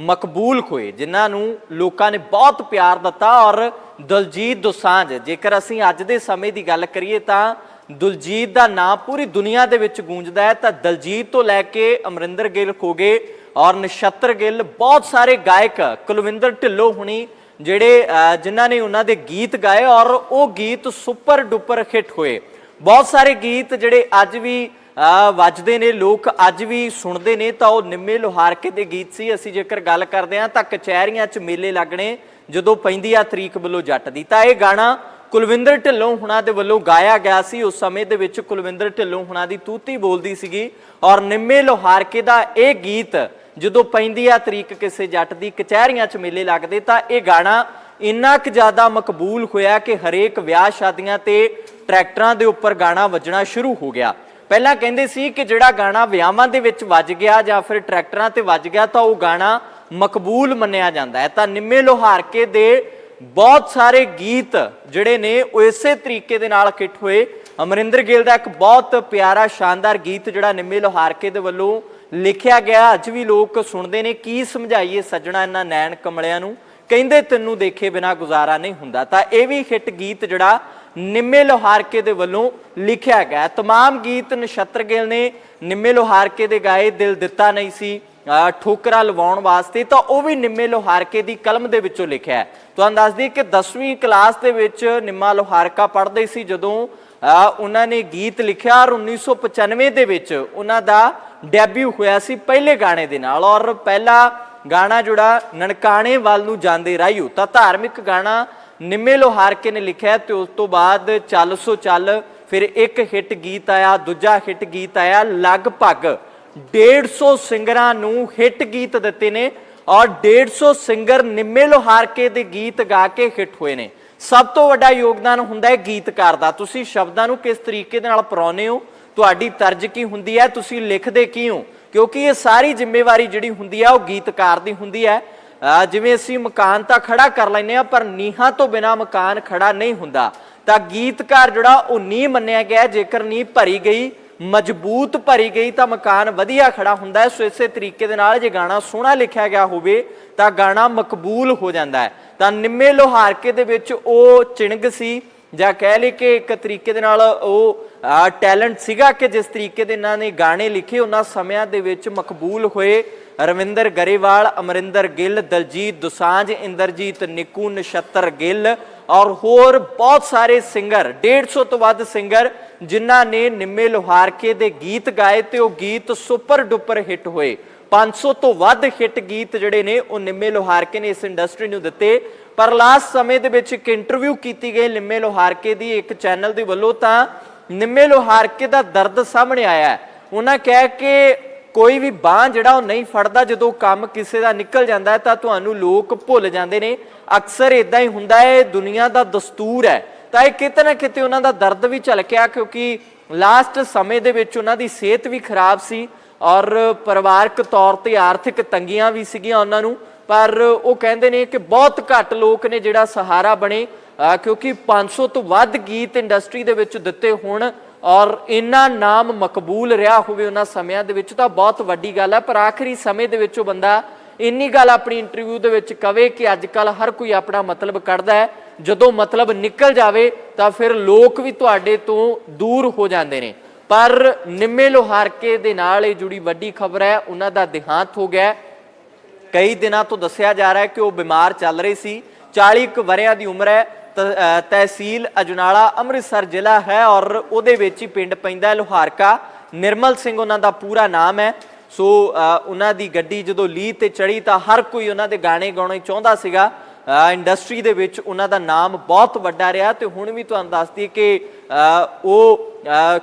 ਮਕਬੂਲ ਹੋਏ, ਜਿਨ੍ਹਾਂ ਨੂੰ ਲੋਕਾਂ ਨੇ ਬਹੁਤ ਪਿਆਰ ਦਿੱਤਾ ਔਰ ਦਲਜੀਤ ਦੋਸਾਂਝ, ਜੇਕਰ ਅਸੀਂ ਅੱਜ ਦੇ ਸਮੇਂ ਦੀ ਗੱਲ ਕਰੀਏ ਤਾਂ ਦਲਜੀਤ ਦਾ ਨਾਮ ਪੂਰੀ ਦੁਨੀਆ ਦੇ ਵਿੱਚ ਗੂੰਜਦਾ ਹੈ। ਤਾਂ ਦਲਜੀਤ ਤੋਂ ਲੈ ਕੇ ਅਮਰਿੰਦਰ ਗਿੱਲ ਖੋਗੇ ਔਰ ਨਛੱਤਰ ਗਿੱਲ, ਬਹੁਤ ਸਾਰੇ ਗਾਇਕ, ਕੁਲਵਿੰਦਰ ਢਿੱਲੋਂ ਹੁਣੀ, ਜਿਹੜੇ ਜਿਨ੍ਹਾਂ ਨੇ ਉਹਨਾਂ ਦੇ ਗੀਤ ਗਾਏ ਔਰ ਉਹ ਗੀਤ ਸੁਪਰ ਡੁਪਰ ਹਿੱਟ ਹੋਏ। ਬਹੁਤ ਸਾਰੇ ਗੀਤ ਜਿਹੜੇ ਅੱਜ ਵੀ ਵੱਜਦੇ ਨੇ, ਲੋਕ ਅੱਜ ਵੀ ਸੁਣਦੇ ਨੇ, ਤਾਂ ਉਹ ਨਿੰਮੇ ਲੋਹਾਰਕੇ ਦੇ ਗੀਤ ਸੀ। ਅਸੀਂ ਜੇਕਰ ਗੱਲ ਕਰਦੇ ਹਾਂ, ਤਾਂ ਕਚਹਿਰੀਆਂ 'ਚ ਮੇਲੇ ਲੱਗਣੇ, ਜਦੋਂ ਪੈਂਦੀ ਆ ਤਰੀਕ ਵੱਲੋਂ ਜੱਟ ਦੀ। ਤਾਂ ਇਹ ਗਾਣਾ ਕੁਲਵਿੰਦਰ ਢਿੱਲੋਂ ਹੁਣਾਂ ਦੇ ਵੱਲੋਂ ਗਾਇਆ ਗਿਆ ਸੀ। ਉਸ ਸਮੇਂ ਦੇ ਵਿੱਚ ਕੁਲਵਿੰਦਰ ਢਿੱਲੋਂ ਹੁਣਾਂ ਦੀ ਤੂਤੀ ਬੋਲਦੀ ਸੀਗੀ। ਔਰ ਨਿੰਮੇ ਲੋਹਾਰਕੇ ਦਾ ਇਹ ਗੀਤ, ਜਦੋਂ ਪੈਂਦੀ ਆ ਤਰੀਕ ਕਿਸੇ ਜੱਟ ਦੀ ਕਚਹਿਰੀਆਂ 'ਚ ਮੇਲੇ ਲੱਗਦੇ, ਤਾਂ ਇਹ ਗਾਣਾ ਇੰਨਾ ਕੁ ਜ਼ਿਆਦਾ ਮਕਬੂਲ ਹੋਇਆ ਕਿ ਹਰੇਕ ਵਿਆਹ ਸ਼ਾਦੀਆਂ ਤੇ ਟਰੈਕਟਰਾਂ ਦੇ ਉੱਪਰ ਗਾਣਾ ਵੱਜਣਾ ਸ਼ੁਰੂ ਹੋ ਗਿਆ। ਪਹਿਲਾਂ ਕਹਿੰਦੇ ਸੀ ਕਿ ਜਿਹੜਾ ਗਾਣਾ ਵਿਆਹਾਂ ਦੇ ਵਿੱਚ ਵੱਜ ਗਿਆ ਜਾਂ ਫਿਰ ਟਰੈਕਟਰਾਂ ਤੇ ਵੱਜ ਗਿਆ ਤਾਂ ਉਹ ਗਾਣਾ ਮਕਬੂਲ ਮੰਨਿਆ ਜਾਂਦਾ ਹੈ। ਤਾਂ ਨਿੰਮੇ ਲੋਹਾਰਕੇ ਦੇ ਬਹੁਤ ਸਾਰੇ ਗੀਤ ਜਿਹੜੇ ਨੇ, ਉਹ ਇਸੇ ਤਰੀਕੇ ਦੇ ਨਾਲ ਕਿੱਟ ਹੋਏ। ਅਮਰਿੰਦਰ ਗਿੱਲ ਦਾ ਇੱਕ ਬਹੁਤ ਪਿਆਰਾ, ਸ਼ਾਨਦਾਰ ਗੀਤ ਜਿਹੜਾ ਨਿੰਮੇ ਲੋਹਾਰਕੇ ਦੇ ਵੱਲੋਂ ਲਿਖਿਆ ਗਿਆ। ਅੱਜ ਵੀ ਲੋਕ ਸੁਣਦੇ ਨੇ, ਕੀ ਸਮਝਾਈਏ ਸੱਜਣਾ ਇਹਨਾਂ ਨੈਣ ਕਮਲਿਆਂ ਨੂੰ? ਕਹਿੰਦੇ, ਤੈਨੂੰ ਦੇਖੇ ਬਿਨਾ ਗੁਜ਼ਾਰਾ ਨਹੀਂ ਹੁੰਦਾ। ਤਾਂ ਇਹ ਵੀ ਹਿੱਟ ਗੀਤ ਜਿਹੜਾ ਨਿੰਮੇ ਲੋਹਾਰਕੇ ਦੇ ਵੱਲੋਂ ਲਿਖਿਆ ਗਿਆ तमाम ਗੀਤ ਨਛੱਤਰ ਗਿੱਲ ਨੇ ਨਿੰਮੇ ਲੋਹਾਰਕੇ ਦੇ ਗਾਏ ਦਿਲ ਦਿੱਤਾ ਨਹੀਂ ਸੀ ਅਹ ਠੋਕਰਾਂ ਲਵਾਉਣ ਵਾਸਤੇ ਤਾਂ ਉਹ ਵੀ ਨਿੰਮੇ ਲੋਹਾਰਕੇ ਦੀ ਕਲਮ ਦੇ ਵਿੱਚੋਂ ਲਿਖਿਆ ਹੈ ਤੁਹਾਨੂੰ ਦੱਸ ਦਈਏ ਕਿ 10ਵੀਂ ਕਲਾਸ ਦੇ ਵਿੱਚ ਨਿੰਮਾ ਲੋਹਾਰਕਾ ਪੜ੍ਹਦੇ ਸੀ ਜਦੋਂ ਅਹ ਉਹਨਾਂ ਨੇ ਗੀਤ ਲਿਖਿਆ ਔਰ 1995 ਦੇ ਵਿੱਚ ਉਹਨਾਂ ਦਾ ਡੈਬਿਊ ਹੋਇਆ ਸੀ ਪਹਿਲੇ ਗਾਣੇ ਦੇ ਨਾਲ ਔਰ ਪਹਿਲਾ ਗਾਣਾ ਜਿਹੜਾ ਨਨਕਾਣੇ ਵੱਲ ਨੂੰ ਜਾਂਦੇ ਰਾਈਓ ਤਾਂ ਧਾਰਮਿਕ ਗਾਣਾ ਨਿੰਮੇ ਲੋਹਾਰਕੇ ਨੇ ਲਿਖਿਆ ਤੇ ਉਸ ਤੋਂ ਬਾਅਦ ਚੱਲ ਸੋ ਚੱਲ ਫਿਰ ਇੱਕ ਹਿੱਟ ਗੀਤ ਆਇਆ, ਦੂਜਾ ਹਿੱਟ ਗੀਤ ਆਇਆ, ਲਗਭਗ 150 ਸਿੰਗਰਾਂ ਨੂੰ ਹਿੱਟ ਗੀਤ ਦਿੱਤੇ ਨੇ ਔਰ 150 ਸਿੰਗਰ ਨਿੰਮੇ ਲੋਹਾਰਕੇ ਦੇ ਗੀਤ ਗਾ ਕੇ ਹਿੱਟ ਹੋਏ ਨੇ। ਸਭ ਤੋਂ ਵੱਡਾ ਯੋਗਦਾਨ ਹੁੰਦਾ ਹੈ ਗੀਤਕਾਰ ਦਾ। ਤੁਸੀਂ ਸ਼ਬਦਾਂ ਨੂੰ ਕਿਸ ਤਰੀਕੇ ਦੇ ਨਾਲ ਪਰੋਨੇ ਹੋ? ਤੁਹਾਡੀ ਤਰਜ ਕੀ ਹੁੰਦੀ ਹੈ? ਤੁਸੀਂ ਲਿਖਦੇ ਕੀ ਹੋ? ਕਿਉਂਕਿ ਇਹ ਸਾਰੀ ਜ਼ਿੰਮੇਵਾਰੀ ਜਿਹੜੀ ਹੁੰਦੀ ਹੈ, ਉਹ ਗੀਤਕਾਰ ਦੀ ਹੁੰਦੀ ਹੈ। ਜਿਵੇਂ ਅਸੀਂ ਮਕਾਨ ਤਾਂ ਖੜਾ ਕਰ ਲੈਨੇ ਆ ਪਰ ਨੀਹਾਂ ਤੋਂ ਬਿਨਾ ਮਕਾਨ ਖੜਾ ਨਹੀਂ ਹੁੰਦਾ। ਤਾਂ ਗੀਤਕਾਰ ਜਿਹੜਾ ਉਹ ਨੀਂਹ ਮੰਨਿਆ ਗਿਆ, ਜੇਕਰ ਨੀਂਹ ਭਰੀ ਗਈ, ਮਜ਼ਬੂਤ ਭਰੀ ਗਈ, ਤਾਂ ਮਕਾਨ ਵਧੀਆ ਖੜਾ ਹੁੰਦਾ ਹੈ। ਸੋ ਇਸੇ ਤਰੀਕੇ ਦੇ ਨਾਲ ਜੇ ਗਾਣਾ ਸੋਹਣਾ ਲਿਖਿਆ ਗਿਆ ਹੋਵੇ, ਤਾਂ ਗਾਣਾ ਮਕਬੂਲ ਹੋ ਜਾਂਦਾ ਹੈ। ਤਾਂ ਨਿੰਮੇ ਲੋਹਾਰਕੇ ਦੇ ਵਿੱਚ ਉਹ ਚਿਣਗ ਸੀ ਜਾਂ ਕਹਿ ਲਈ ਕਿ ਇੱਕ ਤਰੀਕੇ ਦੇ ਨਾਲ ਉਹ ਟੈਲੈਂਟ ਸੀਗਾ ਕਿ ਜਿਸ ਤਰੀਕੇ ਦੇ ਇਹਨਾਂ ਨੇ ਗਾਣੇ ਲਿਖੇ, ਉਹਨਾਂ ਸਮਿਆਂ ਦੇ ਵਿੱਚ ਮਕਬੂਲ ਹੋਏ ਰਵਿੰਦਰ ਗਰੇਵਾਲ, ਅਮਰਿੰਦਰ ਗਿੱਲ, ਦਲਜੀਤ ਦੁਸਾਂਝ, ਇੰਦਰਜੀਤ ਨਿੱਕੂ, ਨਛੱਤਰ ਗਿੱਲ ਔਰ ਹੋਰ ਬਹੁਤ ਸਾਰੇ ਸਿੰਗਰ 150 ਤੋਂ ਵੱਧ ਸਿੰਗਰ ਜਿਨ੍ਹਾਂ ਨੇ ਨਿੰਮੇ ਲੋਹਾਰਕੇ ਦੇ ਗੀਤ ਗਾਏ ਤੇ ਉਹ ਗੀਤ ਸੁਪਰ ਡੁਪਰ ਹਿੱਟ ਹੋਏ। 500 ਤੋਂ ਵੱਧ ਹਿੱਟ ਗੀਤ ਜਿਹੜੇ ਨੇ, ਉਹ ਨਿੰਮੇ ਲੋਹਾਰਕੇ ਨੇ ਇਸ ਇੰਡਸਟਰੀ ਨੂੰ ਦਿੱਤੇ। ਪਰ ਲਾਸਟ ਸਮੇਂ ਦੇ ਵਿੱਚ ਇੱਕ ਇੰਟਰਵਿਊ ਕੀਤੀ ਗਈ ਨਿੰਮੇ ਲੋਹਾਰਕੇ ਦੀ ਇੱਕ ਚੈਨਲ ਦੇ ਵੱਲੋਂ ਤਾਂ ਨਿੰਮੇ ਲੋਹਾਰਕੇ ਦਾ ਦਰਦ ਸਾਹਮਣੇ ਆਇਆ ਉਹਨਾਂ ਕਹਿ ਕਿ ਕੋਈ ਵੀ ਬਾਹ ਜਿਹੜਾ ਉਹ ਨਹੀਂ ਫੜਦਾ, ਜਦੋਂ ਕੰਮ ਕਿਸੇ ਦਾ ਨਿਕਲ ਜਾਂਦਾ ਤਾਂ ਤੁਹਾਨੂੰ ਲੋਕ ਭੁੱਲ ਜਾਂਦੇ ਨੇ। ਅਕਸਰ ਇਦਾਂ ਹੀ ਹੁੰਦਾ ਹੈ, ਦੁਨੀਆ ਦਾ ਦਸਤੂਰ ਹੈ। ਤਾਂ ਇਹ ਕਿਤੇ ਨਾ ਕਿਤੇ ਉਹਨਾਂ ਦਾ ਦਰਦ ਵੀ ਝਲਕਿਆ, ਕਿਉਂਕਿ ਲਾਸਟ ਸਮੇਂ ਦੇ ਵਿੱਚ ਉਹਨਾਂ ਦੀ ਸਿਹਤ ਵੀ ਖਰਾਬ ਸੀ। ਔਰ ਪਰਿਵਾਰਕ ਤੌਰ ਤੇ ਆਰਥਿਕ ਤੰਗੀਆਂ ਵੀ ਸੀਗੀਆਂ ਉਹਨਾਂ ਨੂੰ, ਪਰ ਉਹ ਕਹਿੰਦੇ ਨੇ ਕਿ ਬਹੁਤ ਘੱਟ ਲੋਕ ਨੇ ਜਿਹੜਾ ਸਹਾਰਾ ਬਣੇ ਅਹ ਕਿਉਂਕਿ 500 ਤੋਂ ਵੱਧ ਗੀਤ ਇੰਡਸਟਰੀ ਦੇ ਵਿੱਚ ਦਿੱਤੇ ਹੋਣ ਔਰ ਇੰਨਾ ਨਾਮ ਮਕਬੂਲ ਰਿਹਾ ਹੋਵੇ ਉਹਨਾਂ ਸਮਿਆਂ ਦੇ ਵਿੱਚ ਤਾਂ ਬਹੁਤ ਵੱਡੀ ਗੱਲ ਹੈ, ਪਰ ਆਖਰੀ ਸਮੇਂ ਦੇ ਵਿੱਚ ਉਹ ਬੰਦਾ ਇੰਨੀ ਗੱਲ ਆਪਣੀ ਇੰਟਰਵਿਊ ਦੇ ਵਿੱਚ ਕਵੇ ਕਿ ਅੱਜ ਕੱਲ ਹਰ ਕੋਈ ਆਪਣਾ ਮਤਲਬ ਕੱਢਦਾ ਹੈ, ਜਦੋਂ ਮਤਲਬ ਨਿਕਲ ਜਾਵੇ ਤਾਂ ਫਿਰ ਲੋਕ ਵੀ ਤੁਹਾਡੇ ਤੋਂ ਦੂਰ ਹੋ ਜਾਂਦੇ ਨੇ। ਪਰ ਨਿੰਮੇ ਲੋਹਾਰਕੇ ਦੇ ਨਾਲ ਇਹ ਜੁੜੀ ਵੱਡੀ ਖਬਰ ਹੈ ਉਹਨਾਂ ਦਾ ਦੇਹਾਂਤ ਹੋ ਗਿਆ ਕਈ ਦਿਨਾਂ ਤੋਂ ਦੱਸਿਆ ਜਾ ਰਿਹਾ ਹੈ ਕਿ ਉਹ ਬਿਮਾਰ ਚੱਲ ਰਹੇ ਸੀ। 40 ਕੁ ਵਰਿਆਂ ਦੀ ਉਮਰ ਹੈ। ਤਹਿਸੀਲ ਅਜਨਾਲਾ ਅੰਮ੍ਰਿਤਸਰ ਜ਼ਿਲ੍ਹਾ ਹੈ ਔਰ ਉਹਦੇ ਵਿੱਚ ਹੀ ਪਿੰਡ ਪੈਂਦਾ ਹੈ ਲੋਹਾਰਕਾ। ਨਿਰਮਲ ਸਿੰਘ ਉਹਨਾਂ ਦਾ ਪੂਰਾ ਨਾਮ ਹੈ। ਸੋ ਅ, ਉਹਨਾਂ ਦੀ ਗੱਡੀ ਜਦੋਂ ਲੀਹ ਤੇ ਚੜੀ ਤਾਂ ਹਰ ਕੋਈ ਉਹਨਾਂ ਦੇ ਗਾਣੇ ਗਾਉਣੇ ਚਾਹੁੰਦਾ ਸੀਗਾ। ਇੰਡਸਟਰੀ ਦੇ ਵਿੱਚ ਉਹਨਾਂ ਦਾ ਨਾਮ ਬਹੁਤ ਵੱਡਾ ਰਿਹਾ ਤੇ ਹੁਣ ਵੀ ਤੁਹਾਨੂੰ ਦੱਸਦੀ ਕਿ ਉਹ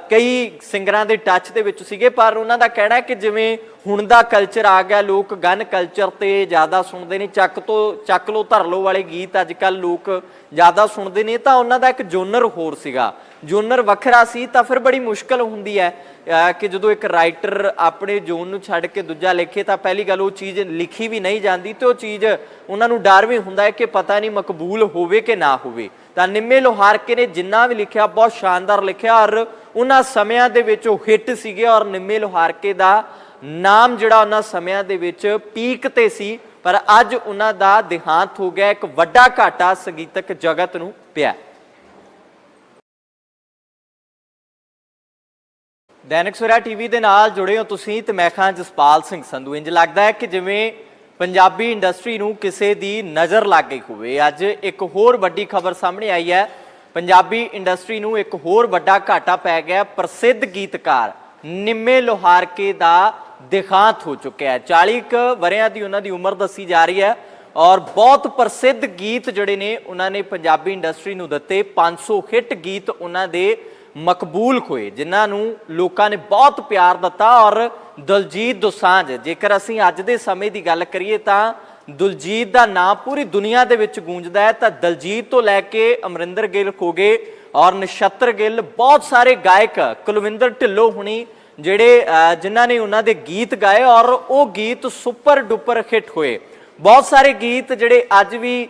ਕਈ ਸਿੰਗਰਾਂ ਦੇ ਟੱਚ ਦੇ ਵਿੱਚ ਸੀਗੇ, ਪਰ ਉਹਨਾਂ ਦਾ ਕਹਿਣਾ ਹੈ ਕਿ ਜਿਵੇਂ ਹੁਣ ਦਾ ਕਲਚਰ ਆ ਗਿਆ, ਲੋਕ ਗਨ ਕਲਚਰ ਤੇ ਜ਼ਿਆਦਾ ਸੁਣਦੇ ਨੇ, ਚੱਕ ਤੋਂ, ਚੱਕ ਲੋ ਧਰ ਲੋ ਵਾਲੇ ਗੀਤ ਅੱਜ ਕੱਲ ਲੋਕ ਜ਼ਿਆਦਾ ਸੁਣਦੇ ਨੇ, ਤਾਂ ਉਹਨਾਂ ਦਾ ਇੱਕ ਜੋਨਰ ਹੋਰ ਸੀਗਾ। ਜੋਨਰ ਵੱਖਰਾ ਸੀ, ਤਾਂ ਫਿਰ ਬੜੀ ਮੁਸ਼ਕਲ ਹੁੰਦੀ ਹੈ ਕਿ ਜਦੋਂ ਇੱਕ ਰਾਈਟਰ ਆਪਣੇ ਜੋਨ ਨੂੰ ਛੱਡ ਕੇ ਦੂਜਾ ਲਿਖੇ, ਤਾਂ ਪਹਿਲੀ ਗੱਲ ਉਹ ਚੀਜ਼ ਲਿਖੀ ਵੀ ਨਹੀਂ ਜਾਂਦੀ ਤੇ ਉਹ ਚੀਜ਼ ਉਹਨਾਂ ਨੂੰ ਡਰ ਵੀ ਹੁੰਦਾ ਹੈ ਕਿ ਪਤਾ ਨਹੀਂ ਮਕਬੂਲ ਹੋਵੇ ਕਿ ਨਾ ਹੋਵੇ। ਤਾਂ ਨਿੰਮੇ ਲੋਹਾਰਕੇ ਨੇ ਜਿੰਨਾ ਵੀ ਲਿਖਿਆ, ਬਹੁਤ ਸ਼ਾਨਦਾਰ ਲਿਖਿਆ ਔਰ ਉਹਨਾਂ ਸਮਿਆਂ ਦੇ ਵਿੱਚ ਉਹ ਹਿੱਟ ਸੀਗੇ ਔਰ ਨਿੰਮੇ ਲੋਹਾਰਕੇ ਦਾ ਨਾਮ ਜਿਹੜਾ ਉਹਨਾਂ ਸਮਿਆਂ ਦੇ ਵਿੱਚ ਪੀਕ ਤੇ ਸੀ, ਪਰ ਅੱਜ ਉਹਨਾਂ ਦਾ ਦੇਹਾਂਤ ਹੋ ਗਿਆ, ਇੱਕ ਵੱਡਾ ਘਾਟਾ ਸੰਗੀਤਕ ਜਗਤ ਨੂੰ ਪਿਆ। ਦੈਨਿਕ ਸਵੇਰਾ ਟੀਵੀ ਦੇ ਨਾਲ ਜੁੜੇ ਹੋ ਤੁਸੀਂ ਤੇ ਮੈਂ ਖਾਂ ਜਸਪਾਲ ਸਿੰਘ ਸੰਧੂ। ਇੰਜ ਲੱਗਦਾ ਹੈ ਕਿ ਜਿਵੇਂ ਪੰਜਾਬੀ ਇੰਡਸਟਰੀ ਨੂੰ ਕਿਸੇ ਦੀ ਨਜ਼ਰ ਲੱਗ ਗਈ ਹੋਵੇ। ਅੱਜ ਇੱਕ ਹੋਰ ਵੱਡੀ ਖਬਰ ਸਾਹਮਣੇ ਆਈ ਹੈ। ਪੰਜਾਬੀ ਇੰਡਸਟਰੀ ਨੂੰ ਇੱਕ ਹੋਰ ਵੱਡਾ ਘਾਟਾ ਪੈ ਗਿਆ। ਪ੍ਰਸਿੱਧ ਗੀਤਕਾਰ ਨਿੰਮੇ ਲੋਹਾਰਕੇ ਦਾ ਦੇਹਾਂਤ ਹੋ ਚੁੱਕਿਆ ਹੈ। 40 ਕੁ ਵਰਿਆਂ ਦੀ ਉਹਨਾਂ ਦੀ ਉਮਰ ਦੱਸੀ ਜਾ ਰਹੀ ਹੈ ਔਰ ਬਹੁਤ ਪ੍ਰਸਿੱਧ ਗੀਤ ਜਿਹੜੇ ਨੇ, ਉਹਨਾਂ ਨੇ ਪੰਜਾਬੀ ਇੰਡਸਟਰੀ ਨੂੰ ਦਿੱਤੇ। 500 ਹਿੱਟ ਗੀਤ ਉਹਨਾਂ ਦੇ ਮਕਬੂਲ ਹੋਏ ਜਿਨ੍ਹਾਂ ਨੂੰ ਲੋਕਾਂ ਨੇ ਬਹੁਤ ਪਿਆਰ ਦਿੱਤਾ ਔਰ ਦਲਜੀਤ ਦੋਸਾਂਝ, ਜੇਕਰ ਅਸੀਂ ਅੱਜ ਦੇ ਸਮੇਂ ਦੀ ਗੱਲ ਕਰੀਏ ਤਾਂ ਦਲਜੀਤ ਦਾ ਨਾਮ ਪੂਰੀ ਦੁਨੀਆ ਦੇ ਵਿੱਚ ਗੂੰਜਦਾ ਹੈ, ਤਾਂ ਦਲਜੀਤ ਤੋਂ ਲੈ ਕੇ ਅਮਰਿੰਦਰ ਗਿੱਲ ਹੋਗੇ ਔਰ ਨਛੱਤਰ ਗਿੱਲ, ਬਹੁਤ ਸਾਰੇ ਗਾਇਕ, ਕੁਲਵਿੰਦਰ ਢਿੱਲੋਂ ਹੁਣੀ, ਜਿਹੜੇ ਜਿਨ੍ਹਾਂ ਨੇ ਉਹਨਾਂ ਦੇ ਗੀਤ ਗਾਏ ਔਰ ਉਹ ਗੀਤ ਸੁਪਰ ਡੁਪਰ ਹਿੱਟ ਹੋਏ। ਬਹੁਤ ਸਾਰੇ ਗੀਤ ਜਿਹੜੇ ਅੱਜ ਵੀ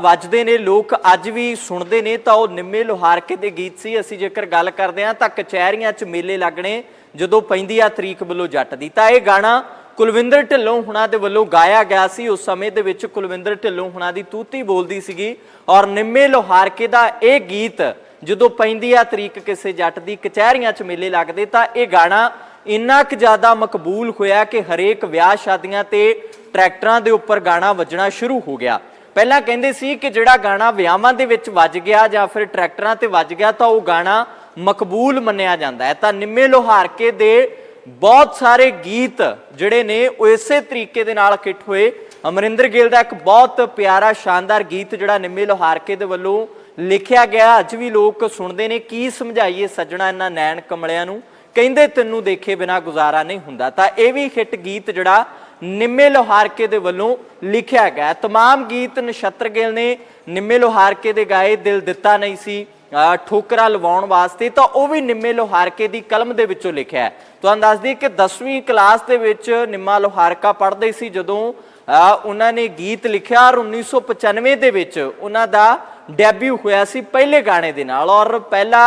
ਵੱਜਦੇ ਨੇ, ਲੋਕ ਅੱਜ ਵੀ ਸੁਣਦੇ ਨੇ, ਤਾਂ ਉਹ ਨਿੰਮੇ ਲੋਹਾਰਕੇ ਦੇ ਗੀਤ ਸੀ। ਅਸੀਂ ਜੇਕਰ ਗੱਲ ਕਰਦੇ ਹਾਂ, ਤਾਂ ਕਚਹਿਰੀਆਂ 'ਚ ਮੇਲੇ ਲੱਗਣੇ ਜਦੋਂ ਪੈਂਦੀ ਆ ਤਰੀਕ ਵੱਲੋਂ ਜੱਟ ਦੀ। ਤਾਂ ਇਹ ਗਾਣਾ ਕੁਲਵਿੰਦਰ ਢਿੱਲੋਂ ਹੁਣਾਂ ਦੇ ਵੱਲੋਂ ਗਾਇਆ ਗਿਆ ਸੀ। ਉਸ ਸਮੇਂ ਦੇ ਵਿੱਚ ਕੁਲਵਿੰਦਰ ਢਿੱਲੋਂ ਹੁਣਾਂ ਦੀ ਤੂਤੀ ਬੋਲਦੀ ਸੀਗੀ ਔਰ ਨਿੰਮੇ ਲੋਹਾਰਕੇ ਦਾ ਇਹ ਗੀਤ ਜਦੋਂ ਪੈਂਦੀ ਆ ਤਰੀਕ ਕਿਸੇ ਜੱਟ ਦੀ ਕਚਹਿਰੀਆਂ 'ਚ ਮੇਲੇ ਲੱਗਦੇ, ਤਾਂ ਇਹ ਗਾਣਾ ਇੰਨਾ ਕੁ ਜ਼ਿਆਦਾ ਮਕਬੂਲ ਹੋਇਆ ਕਿ ਹਰੇਕ ਵਿਆਹ ਸ਼ਾਦੀਆਂ ਤੇ ਟਰੈਕਟਰਾਂ ਦੇ ਉੱਪਰ ਗਾਣਾ ਵੱਜਣਾ ਸ਼ੁਰੂ ਹੋ ਗਿਆ। ਪਹਿਲਾਂ ਕਹਿੰਦੇ ਸੀ ਕਿ ਜਿਹੜਾ ਗਾਣਾ ਵਿਆਹਾਂ ਦੇ ਵਿੱਚ ਵੱਜ ਗਿਆ ਜਾਂ ਫਿਰ ਟਰੈਕਟਰਾਂ ਤੇ ਵੱਜ ਗਿਆ ਤਾਂ ਉਹ ਗਾਣਾ ਮਕਬੂਲ ਮੰਨਿਆ ਜਾਂਦਾ ਹੈ। ਤਾਂ ਨਿੰਮੇ ਲੋਹਾਰਕੇ ਦੇ ਬਹੁਤ ਸਾਰੇ ਗੀਤ ਜਿਹੜੇ ਨੇ, ਉਹ ਇਸੇ ਤਰੀਕੇ ਦੇ ਨਾਲ ਕਿੱਟ ਹੋਏ। ਅਮਰਿੰਦਰ ਗਿੱਲ ਦਾ ਇੱਕ ਬਹੁਤ ਪਿਆਰਾ, ਸ਼ਾਨਦਾਰ ਗੀਤ ਜਿਹੜਾ ਨਿੰਮੇ ਲੋਹਾਰਕੇ ਦੇ ਵੱਲੋਂ ਲਿਖਿਆ ਗਿਆ। ਅੱਜ ਵੀ ਲੋਕ ਸੁਣਦੇ ਨੇ, ਕੀ ਸਮਝਾਈਏ ਸੱਜਣਾ ਇਹਨਾਂ ਨੈਣ ਕਮਲਿਆਂ ਨੂੰ? ਕਹਿੰਦੇ, ਤੈਨੂੰ ਦੇਖੇ ਬਿਨਾ ਗੁਜ਼ਾਰਾ ਨਹੀਂ ਹੁੰਦਾ। ਤਾਂ ਇਹ ਵੀ ਹਿੱਟ ਗੀਤ ਜਿਹੜਾ ਨਿੰਮੇ ਲੋਹਾਰਕੇ ਦੇ ਵੱਲੋਂ ਲਿਖਿਆ ਗਿਆ तमाम ਗੀਤ ਨਛੱਤਰ ਗਿੱਲ ਨੇ ਨਿੰਮੇ ਲੋਹਾਰਕੇ ਦੇ ਗਾਏ ਦਿਲ ਦਿੱਤਾ ਨਹੀਂ ਸੀ ਅਹ ਠੋਕਰਾਂ ਲਵਾਉਣ ਵਾਸਤੇ ਤਾਂ ਉਹ ਵੀ ਨਿੰਮੇ ਲੋਹਾਰਕੇ ਦੀ ਕਲਮ ਦੇ ਵਿੱਚੋਂ ਲਿਖਿਆ ਹੈ ਤੁਹਾਨੂੰ ਦੱਸ ਦਈਏ ਕਿ 10ਵੀਂ ਕਲਾਸ ਦੇ ਵਿੱਚ ਨਿੰਮਾ ਲੋਹਾਰਕਾ ਪੜ੍ਹਦੇ ਸੀ ਜਦੋਂ ਅਹ ਉਹਨਾਂ ਨੇ ਗੀਤ ਲਿਖਿਆ ਔਰ 1995 ਦੇ ਵਿੱਚ ਉਹਨਾਂ ਦਾ ਡੈਬਿਊ ਹੋਇਆ ਸੀ ਪਹਿਲੇ ਗਾਣੇ ਦੇ ਨਾਲ ਔਰ ਪਹਿਲਾ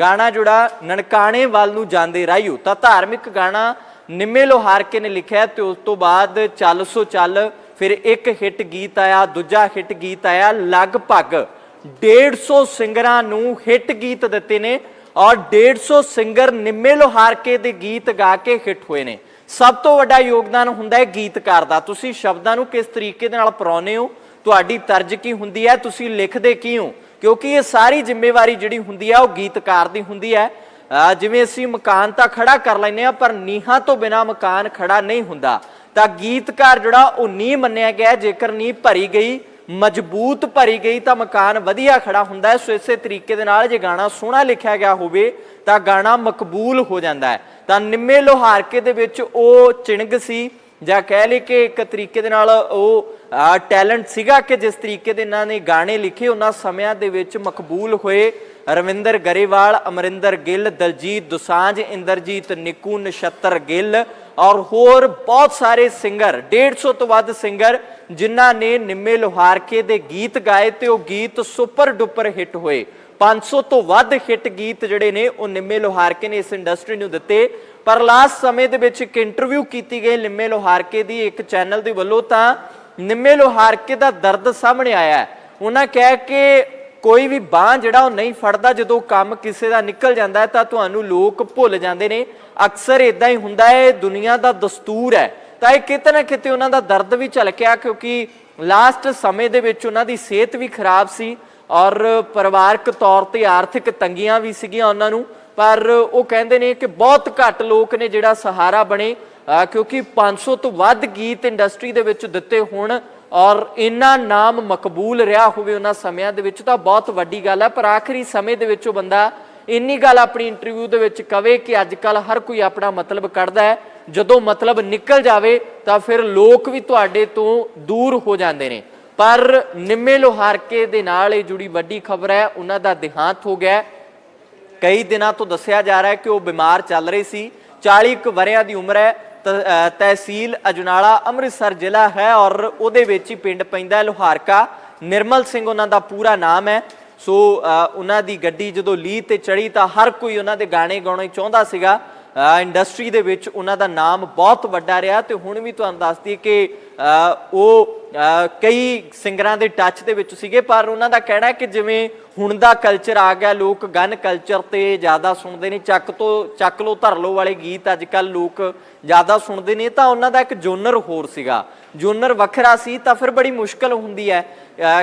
ਗਾਣਾ ਜਿਹੜਾ ਨਨਕਾਣੇ ਵੱਲ ਨੂੰ ਜਾਂਦੇ ਰਾਈਓ ਤਾਂ ਧਾਰਮਿਕ ਗਾਣਾ ਨਿੰਮੇ ਲੋਹਾਰਕੇ ਨੇ ਲਿਖਿਆ ਤੇ ਉਸ ਤੋਂ ਬਾਅਦ ਚੱਲ ਸੋ ਚੱਲ ਫਿਰ ਇੱਕ ਹਿੱਟ ਗੀਤ ਆਇਆ, ਦੂਜਾ ਹਿੱਟ ਗੀਤ ਆਇਆ, ਲਗਭਗ 150 ਸਿੰਗਰਾਂ ਨੂੰ ਹਿੱਟ ਗੀਤ ਦਿੱਤੇ ਨੇ ਔਰ 150 ਸਿੰਗਰ ਨਿੰਮੇ ਲੋਹਾਰਕੇ ਦੇ ਗੀਤ ਗਾ ਕੇ ਹਿੱਟ ਹੋਏ ਨੇ। ਸਭ ਤੋਂ ਵੱਡਾ ਯੋਗਦਾਨ ਹੁੰਦਾ ਹੈ ਗੀਤਕਾਰ ਦਾ। ਤੁਸੀਂ ਸ਼ਬਦਾਂ ਨੂੰ ਕਿਸ ਤਰੀਕੇ ਦੇ ਨਾਲ ਪਰੋਨੇ ਹੋ? ਤੁਹਾਡੀ ਤਰਜ ਕੀ ਹੁੰਦੀ ਹੈ? ਤੁਸੀਂ ਲਿਖਦੇ ਕੀ ਹੋ ਕਿਉਂਕਿ ਇਹ ਸਾਰੀ ਜ਼ਿੰਮੇਵਾਰੀ ਜਿਹੜੀ ਹੁੰਦੀ ਹੈ, ਉਹ ਗੀਤਕਾਰ ਦੀ ਹੁੰਦੀ ਹੈ। ਜਿਵੇਂ ਅਸੀਂ ਮਕਾਨ ਤਾਂ ਖੜਾ ਕਰ ਲੈਨੇ ਆ ਪਰ ਨੀਹਾਂ ਤੋਂ ਬਿਨਾ ਮਕਾਨ ਖੜਾ ਨਹੀਂ ਹੁੰਦਾ। ਤਾਂ ਗੀਤਕਾਰ ਜਿਹੜਾ ਉਹ ਨੀਂਹ ਮੰਨਿਆ ਗਿਆ, ਜੇਕਰ ਨੀਂਹ ਭਰੀ ਗਈ, ਮਜ਼ਬੂਤ ਭਰੀ ਗਈ, ਤਾਂ ਮਕਾਨ ਵਧੀਆ ਖੜਾ ਹੁੰਦਾ ਹੈ। ਸੋ ਇਸੇ ਤਰੀਕੇ ਦੇ ਨਾਲ ਜੇ ਗਾਣਾ ਸੋਹਣਾ ਲਿਖਿਆ ਗਿਆ ਹੋਵੇ, ਤਾਂ ਗਾਣਾ ਮਕਬੂਲ ਹੋ ਜਾਂਦਾ ਹੈ। ਤਾਂ ਨਿੰਮੇ ਲੋਹਾਰਕੇ ਦੇ ਵਿੱਚ ਉਹ ਚਿਣਗ ਸੀ ਜਾਂ ਕਹਿ ਲਈ ਕਿ ਇੱਕ ਤਰੀਕੇ ਦੇ ਨਾਲ ਉਹ ਟੈਲੈਂਟ ਸੀਗਾ ਕਿ ਜਿਸ ਤਰੀਕੇ ਦੇ ਇਹਨਾਂ ਨੇ ਗਾਣੇ ਲਿਖੇ, ਉਹਨਾਂ ਸਮਿਆਂ ਦੇ ਵਿੱਚ ਮਕਬੂਲ ਹੋਏ ਰਵਿੰਦਰ ਗਰੇਵਾਲ, ਅਮਰਿੰਦਰ ਗਿੱਲ, ਦਲਜੀਤ ਦੁਸਾਂਝ, ਇੰਦਰਜੀਤ ਨਿੱਕੂ, ਨਛੱਤਰ ਗਿੱਲ ਔਰ ਹੋਰ ਬਹੁਤ ਸਾਰੇ ਸਿੰਗਰ 150 ਤੋਂ ਵੱਧ ਸਿੰਗਰ ਜਿਨ੍ਹਾਂ ਨੇ ਨਿੰਮੇ ਲੋਹਾਰਕੇ ਦੇ ਗੀਤ ਗਾਏ ਤੇ ਉਹ ਗੀਤ ਸੁਪਰ ਡੁਪਰ ਹਿੱਟ ਹੋਏ। 500 ਤੋਂ ਵੱਧ ਹਿੱਟ ਗੀਤ ਜਿਹੜੇ ਨੇ, ਉਹ ਨਿੰਮੇ ਲੋਹਾਰਕੇ ਨੇ ਇਸ ਇੰਡਸਟਰੀ ਨੂੰ ਦਿੱਤੇ। ਪਰ ਲਾਸਟ ਸਮੇਂ ਦੇ ਵਿੱਚ ਇੱਕ ਇੰਟਰਵਿਊ ਕੀਤੀ ਗਈ ਨਿੰਮੇ ਲੋਹਾਰਕੇ ਦੀ, ਇੱਕ ਚੈਨਲ ਦੇ ਵੱਲੋਂ ਤਾਂ ਨਿੰਮੇ ਲੋਹਾਰਕੇ ਦਾ ਦਰਦ ਸਾਹਮਣੇ ਆਇਆ ਉਹਨਾਂ ਕਿਹਾ ਕਿ ਕੋਈ ਵੀ ਬਾਹ ਜਿਹੜਾ ਉਹ ਨਹੀਂ ਫੜਦਾ, ਜਦੋਂ ਕੰਮ ਕਿਸੇ ਦਾ ਨਿਕਲ ਜਾਂਦਾ ਹੈ ਤਾਂ ਤੁਹਾਨੂੰ ਲੋਕ ਭੁੱਲ ਜਾਂਦੇ ਨੇ। ਅਕਸਰ ਇਦਾਂ ਹੀ ਹੁੰਦਾ ਹੈ, ਇਹ ਦੁਨੀਆ ਦਾ ਦਸਤੂਰ ਹੈ। ਤਾਂ ਇਹ ਕਿਤੇ ਨਾ ਕਿਤੇ ਉਹਨਾਂ ਦਾ ਦਰਦ ਵੀ ਝਲਕਿਆ, ਕਿਉਂਕਿ ਲਾਸਟ ਸਮੇਂ ਦੇ ਵਿੱਚ ਉਹਨਾਂ ਦੀ ਸਿਹਤ ਵੀ ਖਰਾਬ ਸੀ ਔਰ ਪਰਿਵਾਰਕ ਤੌਰ ਤੇ ਆਰਥਿਕ ਤੰਗੀਆਂ ਵੀ ਸੀਗੀਆਂ ਉਹਨਾਂ ਨੂੰ। ਪਰ ਉਹ ਕਹਿੰਦੇ ਨੇ ਕਿ ਬਹੁਤ ਘੱਟ ਲੋਕ ਨੇ ਜਿਹੜਾ ਸਹਾਰਾ ਬਣੇ ਅਹ ਕਿਉਂਕਿ 500 ਤੋਂ ਵੱਧ ਗੀਤ ਇੰਡਸਟਰੀ ਦੇ ਵਿੱਚ ਦਿੱਤੇ ਹੋਣ ਔਰ ਇੰਨਾ ਨਾਮ ਮਕਬੂਲ ਰਿਹਾ ਹੋਵੇ ਉਹਨਾਂ ਸਮਿਆਂ ਦੇ ਵਿੱਚ ਤਾਂ ਬਹੁਤ ਵੱਡੀ ਗੱਲ ਹੈ ਪਰ ਆਖਰੀ ਸਮੇਂ ਦੇ ਵਿੱਚ ਉਹ ਬੰਦਾ ਇੰਨੀ ਗੱਲ ਆਪਣੀ ਇੰਟਰਵਿਊ ਦੇ ਵਿੱਚ ਕਵੇ ਕਿ ਅੱਜ ਕੱਲ ਹਰ ਕੋਈ ਆਪਣਾ ਮਤਲਬ ਕੱਢਦਾ ਹੈ, ਜਦੋਂ ਮਤਲਬ ਨਿਕਲ ਜਾਵੇ ਤਾਂ ਫਿਰ ਲੋਕ ਵੀ ਤੁਹਾਡੇ ਤੋਂ ਦੂਰ ਹੋ ਜਾਂਦੇ ਨੇ। ਪਰ ਨਿੰਮੇ ਲੋਹਾਰਕੇ ਦੇ ਨਾਲ ਇਹ ਜੁੜੀ ਵੱਡੀ ਖਬਰ ਹੈ, ਉਹਨਾਂ ਦਾ ਦੇਹਾਂਤ ਹੋ ਗਿਆ ਕਈ ਦਿਨਾਂ ਤੋਂ ਦੱਸਿਆ ਜਾ ਰਿਹਾ ਹੈ ਕਿ ਉਹ ਬਿਮਾਰ ਚੱਲ ਰਹੀ ਸੀ। 40 ਕੁ ਵਰਿਆਂ ਦੀ ਉਮਰ ਹੈ। ਤਹਿਸੀਲ ਅਜਨਾਲਾ ਅੰਮ੍ਰਿਤਸਰ ਜ਼ਿਲ੍ਹਾ ਹੈ ਔਰ ਉਹਦੇ ਵਿੱਚ ਹੀ ਪਿੰਡ ਪੈਂਦਾ ਹੈ ਲੋਹਾਰਕਾ। ਨਿਰਮਲ ਸਿੰਘ ਉਹਨਾਂ ਦਾ ਪੂਰਾ ਨਾਮ ਹੈ। ਸੋ ਉਹਨਾਂ ਦੀ ਗੱਡੀ ਜਦੋਂ ਲੀਹ ਤੇ ਚੜੀ ਤਾਂ ਹਰ ਕੋਈ ਉਹਨਾਂ ਦੇ ਗਾਣੇ ਗਾਉਣੇ ਚਾਹੁੰਦਾ ਸੀਗਾ। ਇੰਡਸਟਰੀ ਦੇ ਵਿੱਚ ਉਹਨਾਂ ਦਾ ਨਾਮ ਬਹੁਤ ਵੱਡਾ ਰਿਹਾ ਤੇ ਹੁਣ ਵੀ ਤੁਹਾਨੂੰ ਦੱਸਦੀ ਕਿ ਉਹ ਕਈ ਸਿੰਗਰਾਂ ਦੇ ਟੱਚ ਦੇ ਵਿੱਚ ਸੀਗੇ, ਪਰ ਉਹਨਾਂ ਦਾ ਕਹਿਣਾ ਹੈ ਕਿ ਜਿਵੇਂ ਹੁਣ ਦਾ ਕਲਚਰ ਆ ਗਿਆ, ਲੋਕ ਗਨ ਕਲਚਰ ਤੇ ਜ਼ਿਆਦਾ ਸੁਣਦੇ ਨੇ, ਚੱਕ ਤੋਂ, ਚੱਕ ਲੋ ਧਰ ਲੋ ਵਾਲੇ ਗੀਤ ਅੱਜ ਕੱਲ ਲੋਕ ਜ਼ਿਆਦਾ ਸੁਣਦੇ ਨੇ, ਤਾਂ ਉਹਨਾਂ ਦਾ ਇੱਕ ਜੋਨਰ ਹੋਰ ਸੀਗਾ। ਜੋਨਰ ਵੱਖਰਾ ਸੀ, ਤਾਂ ਫਿਰ ਬੜੀ ਮੁਸ਼ਕਲ ਹੁੰਦੀ ਹੈ